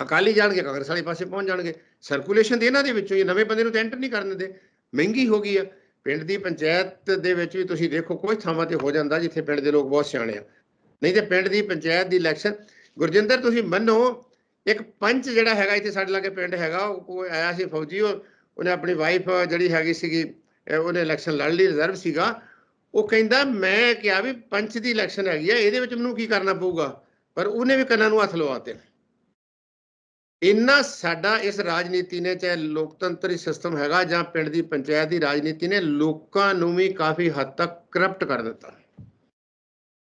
[SPEAKER 2] ਅਕਾਲੀ ਜਾਣਗੇ, ਕਾਂਗਰਸ ਵਾਲੇ ਪਾਸੇ ਪਹੁੰਚ ਜਾਣਗੇ। ਸਰਕੂਲੇਸ਼ਨ ਦੇ ਇਹਨਾਂ ਦੇ ਵਿੱਚੋਂ ਹੀ ਨਵੇਂ ਬੰਦੇ ਨੂੰ ਤਾਂ ਐਂਟਰ ਨਹੀਂ ਕਰਨ ਦਿੰਦੇ। ਮਹਿੰਗੀ ਹੋ ਗਈ ਆ। ਪਿੰਡ ਦੀ ਪੰਚਾਇਤ ਦੇ ਵਿੱਚ ਵੀ ਤੁਸੀਂ ਦੇਖੋ, ਕੋਈ ਥਾਵਾਂ ਤੇ ਹੋ ਜਾਂਦਾ ਜਿੱਥੇ ਪਿੰਡ ਦੇ ਲੋਕ ਬਹੁਤ ਸਿਆਣੇ ਆ। ਨਹੀਂ ਤੇ ਪਿੰਡ ਦੀ ਪੰਚਾਇਤ ਦੀ ਇਲੈਕਸ਼ਨ ਗੁਰਜਿੰਦਰ ਤੁਸੀਂ ਮੰਨੋ, ਇੱਕ ਪੰਚ ਜਿਹੜਾ ਹੈਗਾ ਇੱਥੇ ਸਾਡੇ ਲਾਗੇ ਪਿੰਡ ਹੈਗਾ, ਉਹ ਕੋਈ ਆਇਆ ਸੀ ਫੌਜੀ, ਉਹ ਉਹਨੇ ਆਪਣੀ ਵਾਈਫ ਜਿਹੜੀ ਹੈਗੀ ਸੀਗੀ ਉਹਨੇ ਇਲੈਕਸ਼ਨ ਲੜ ਲਈ ਰਿਜ਼ਰਵ ਸੀਗਾ। ਉਹ ਕਹਿੰਦਾ, ਮੈਂ ਕਿਹਾ ਵੀ ਪੰਚ ਦੀ ਇਲੈਕਸ਼ਨ ਹੈਗੀ ਆ, ਇਹਦੇ ਵਿੱਚ ਮੈਨੂੰ ਕੀ ਕਰਨਾ ਪਊਗਾ? ਪਰ ਉਹਨੇ ਵੀ ਕੰਨਾਂ ਨੂੰ ਹੱਥ ਲਵਾਤੇ ਇੰਨਾ ਸਾਡਾ ਇਸ ਰਾਜਨੀਤੀ ਨੇ ਚਾਹੇ ਲੋਕਤੰਤਰੀ ਸਿਸਟਮ ਹੈਗਾ ਜਾਂ ਪਿੰਡ ਦੀ ਪੰਚਾਇਤ ਦੀ ਰਾਜਨੀਤੀ ਨੇ, ਲੋਕਾਂ ਨੂੰ ਵੀ ਕਾਫੀ ਹੱਦ ਤੱਕ ਕਰਪਟ ਕਰ ਦਿੱਤਾ।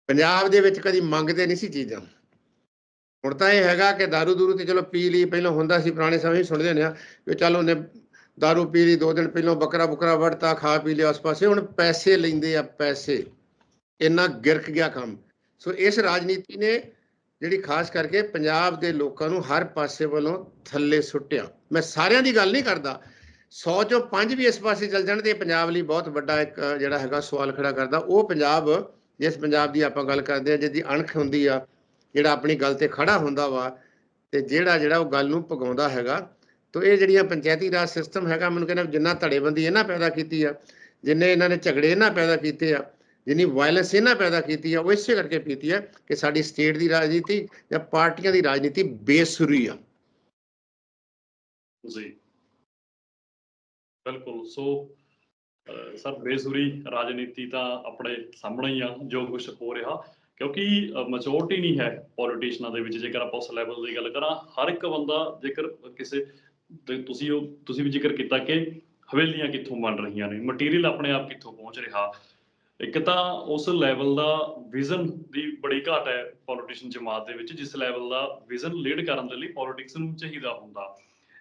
[SPEAKER 2] ਪੰਜਾਬ ਦੇ ਵਿੱਚ ਕਦੀ ਮੰਗਦੇ ਨਹੀਂ ਸੀ ਚੀਜ਼ਾਂ। ਹੁਣ ਤਾਂ ਇਹ ਹੈਗਾ ਕਿ ਦਾਰੂ ਦੂਰੂ ਤੇ ਚਲੋ ਪੀ ਲਈ, ਪਹਿਲਾਂ ਹੁੰਦਾ ਸੀ, ਪੁਰਾਣੇ ਸਮੇਂ 'ਚ ਸੁਣਦੇ ਹੁੰਦੇ ਆ ਵੀ ਚਲ ਉਹਨੇ ਦਾਰੂ ਪੀ ਲਈ, ਦੋ ਦਿਨ ਪਹਿਲਾਂ ਬੱਕਰਾ ਬੁਕਰਾ ਵੜਤਾ ਖਾ ਪੀ ਲਿਆ ਉਸ ਪਾਸੇ, ਹੁਣ ਪੈਸੇ ਲੈਂਦੇ ਆ ਪੈਸੇ। ਇੰਨਾ ਗਿਰਕ ਗਿਆ ਕੰਮ। ਸੋ ਇਸ ਰਾਜਨੀਤੀ ਨੇ ਜਿਹੜੀ ਖਾਸ ਕਰਕੇ ਪੰਜਾਬ ਦੇ ਲੋਕਾਂ ਨੂੰ ਹਰ ਪਾਸੇ ਵੱਲੋਂ ਥੱਲੇ ਸੁੱਟਿਆ। ਮੈਂ ਸਾਰਿਆਂ ਦੀ ਗੱਲ ਨਹੀਂ ਕਰਦਾ। 100 ਚੋਂ 5 ਵੀ ਇਸ ਪਾਸੇ ਚੱਲ ਜਾਣ ਤੇ ਇਹ ਪੰਜਾਬ ਲਈ ਬਹੁਤ ਵੱਡਾ ਇੱਕ ਜਿਹੜਾ ਹੈਗਾ ਸਵਾਲ ਖੜਾ ਕਰਦਾ। ਉਹ ਪੰਜਾਬ, ਜਿਸ ਪੰਜਾਬ ਦੀ ਆਪਾਂ ਗੱਲ ਕਰਦੇ ਆ ਜਿਹਦੀ ਅਣਖ ਹੁੰਦੀ ਆ, ਜਿਹੜਾ ਆਪਣੀ ਗੱਲ ਤੇ ਖੜਾ ਹੁੰਦਾ ਵਾ ਤੇ ਜਿਹੜਾ ਜਿਹੜਾ ਉਹ ਗੱਲ ਨੂੰ ਪਗਾਉਂਦਾ ਹੈਗਾ। ਤੋ ਇਹ ਜਿਹੜੀਆਂ ਪੰਚਾਇਤੀ ਰਾਜ ਸਿਸਟਮ ਹੈਗਾ, ਮੈਨੂੰ ਕਹਿੰਦਾ ਜਿੰਨਾ ਧੜੇਬੰਦੀ ਇਹਨਾਂ ਪੈਦਾ ਕੀਤੀ ਆ, ਜਿੰਨੇ ਇਹਨਾਂ ਨੇ ਝਗੜੇ ਇਹਨਾਂ ਪੈਦਾ ਕੀਤੇ ਆ ਜਿੰਨੀ ਵਾਇਲੈਂਸ ਇਹਨਾਂ ਪੈਦਾ ਕੀਤੀ ਆ, ਉਹ ਇਸੇ ਕਰਕੇ ਕੀਤੀ ਆ ਕਿ ਸਾਡੀ ਸਟੇਟ ਦੀ ਰਾਜਨੀਤੀ ਜਾਂ ਪਾਰਟੀਆਂ ਦੀ ਰਾਜਨੀਤੀ ਬੇਸੁਰੀ ਆ।
[SPEAKER 1] ਜੀ। ਬਿਲਕੁਲ, ਸੋ ਸਰ, ਬੇਸੁਰੀ ਰਾਜਨੀਤੀ ਤਾਂ ਆਪਣੇ ਸਾਹਮਣੇ ਹੀ ਆ, ਜੋ ਕੁਝ ਹੋ ਰਿਹਾ, ਕਿਉਂਕਿ ਮੈਚੋਰਟੀ ਨਹੀਂ ਹੈ ਪੋਲੀਟੀਸ਼ੀਅਨਾਂ ਦੇ ਵਿੱਚ, ਜੇਕਰ ਆਪਾਂ ਉਸ ਲੈਵਲ ਦੀ ਗੱਲ ਕਰਾਂ, ਹਰ ਇੱਕ ਬੰਦਾ ਜੇਕਰ ਕਿਸੇ ਤੁਸੀਂ ਉਹ, ਤੁਸੀਂ ਵੀ ਜ਼ਿਕਰ ਕੀਤਾ ਕਿ ਹਵੇਲੀਆਂ ਕਿੱਥੋਂ ਬਣ ਰਹੀਆਂ ਨੇ ਮਟੀਰੀਅਲ ਆਪਣੇ ਆਪ ਕਿੱਥੋਂ ਪਹੁੰਚ ਰਿਹਾ ਇੱਕ ਤਾਂ ਉਸ ਲੈਵਲ ਦਾ ਵਿਜ਼ਨ ਦੀ ਬੜੀ ਘਾਟ ਹੈ ਪੋਲੀਟੀਸ਼ੀਅਨ ਜਮਾਤ ਦੇ ਵਿੱਚ, ਜਿਸ ਲੈਵਲ ਦਾ ਵਿਜ਼ਨ ਲੀਡ ਕਰਨ ਦੇ ਲਈ ਪੋਲੀਟਿਕਸ ਨੂੰ ਚਾਹੀਦਾ ਹੁੰਦਾ।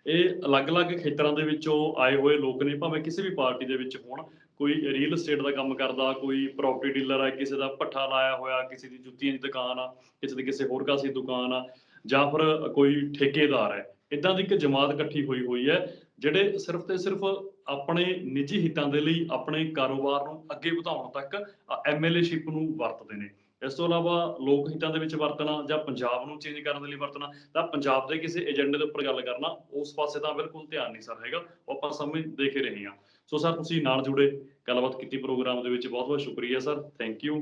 [SPEAKER 1] ਇਹ ਅਲੱਗ-ਅਲੱਗ ਖੇਤਰਾਂ ਦੇ ਵਿੱਚੋਂ ਆਏ ਹੋਏ ਲੋਕ ਨੇ, ਭਾਵੇਂ ਕਿਸੇ ਵੀ ਪਾਰਟੀ ਦੇ ਵਿੱਚ ਹੋਣ, ਕੋਈ ਰੀਅਲ ਏਸਟੇਟ ਦਾ ਕੰਮ ਕਰਦਾ, ਕੋਈ ਪ੍ਰਾਪਰਟੀ ਡੀਲਰ ਹੈ ਕਿਸੇ ਦਾ ਪੱਠਾ ਲਾਇਆ ਹੋਇਆ, ਕਿਸੇ ਦੀ ਜੁੱਤੀਆਂ ਦੀ ਦੁਕਾਨ ਆ, ਕਿਸੇ ਦੀ ਕਿਸੇ ਹੋਰ ਕਾਸੀ ਦੁਕਾਨ ਆ, ਜਾਂ ਫਿਰ ਕੋਈ ਠੇਕੇਦਾਰ ਹੈ। ਇਦਾਂ ਦੀ ਇੱਕ ਜਮਾਤ ਇਕੱਠੀ ਹੋਈ ਹੋਈ ਹੈ, ਜਿਹੜੇ ਸਿਰਫ ਤੇ ਸਿਰਫ ਆਪਣੇ ਨਿੱਜੀ ਹਿੱਤਾਂ ਦੇ ਲਈ ਆਪਣੇ ਕਾਰੋਬਾਰ ਨੂੰ ਅੱਗੇ ਵਧਾਉਣ ਤੱਕ ਐਮਐਲਏਸ਼ਿਪ ਨੂੰ ਵਰਤਦੇ ਨੇ। ਇਸ ਤੋਂ ਇਲਾਵਾ ਲੋਕ ਹਿੱਤਾਂ ਦੇ ਵਿੱਚ ਵਰਤਣਾ ਜਾਂ ਪੰਜਾਬ ਨੂੰ ਚੇਂਜ ਕਰਨ ਦੇ ਲਈ ਵਰਤਣਾ, ਤਾਂ ਪੰਜਾਬ ਦੇ ਕਿਸੇ ਏਜੰਡੇ ਦੇ ਉੱਪਰ ਗੱਲ ਕਰਨਾ, ਉਸ ਪਾਸੇ ਤਾਂ ਬਿਲਕੁਲ ਧਿਆਨ ਨਹੀਂ ਸਰ ਹੈਗਾ, ਉਹ ਆਪਾਂ ਸਮਝ ਦੇਖ ਹੀ ਰਹੇ ਹਾਂ। ਸੋ ਸਰ, ਤੁਸੀਂ ਨਾਲ ਜੁੜੇ, ਗੱਲਬਾਤ ਕੀਤੀ ਪ੍ਰੋਗਰਾਮ ਦੇ ਵਿੱਚ ਬਹੁਤ ਬਹੁਤ ਸ਼ੁਕਰੀਆ ਸਰ। Thank you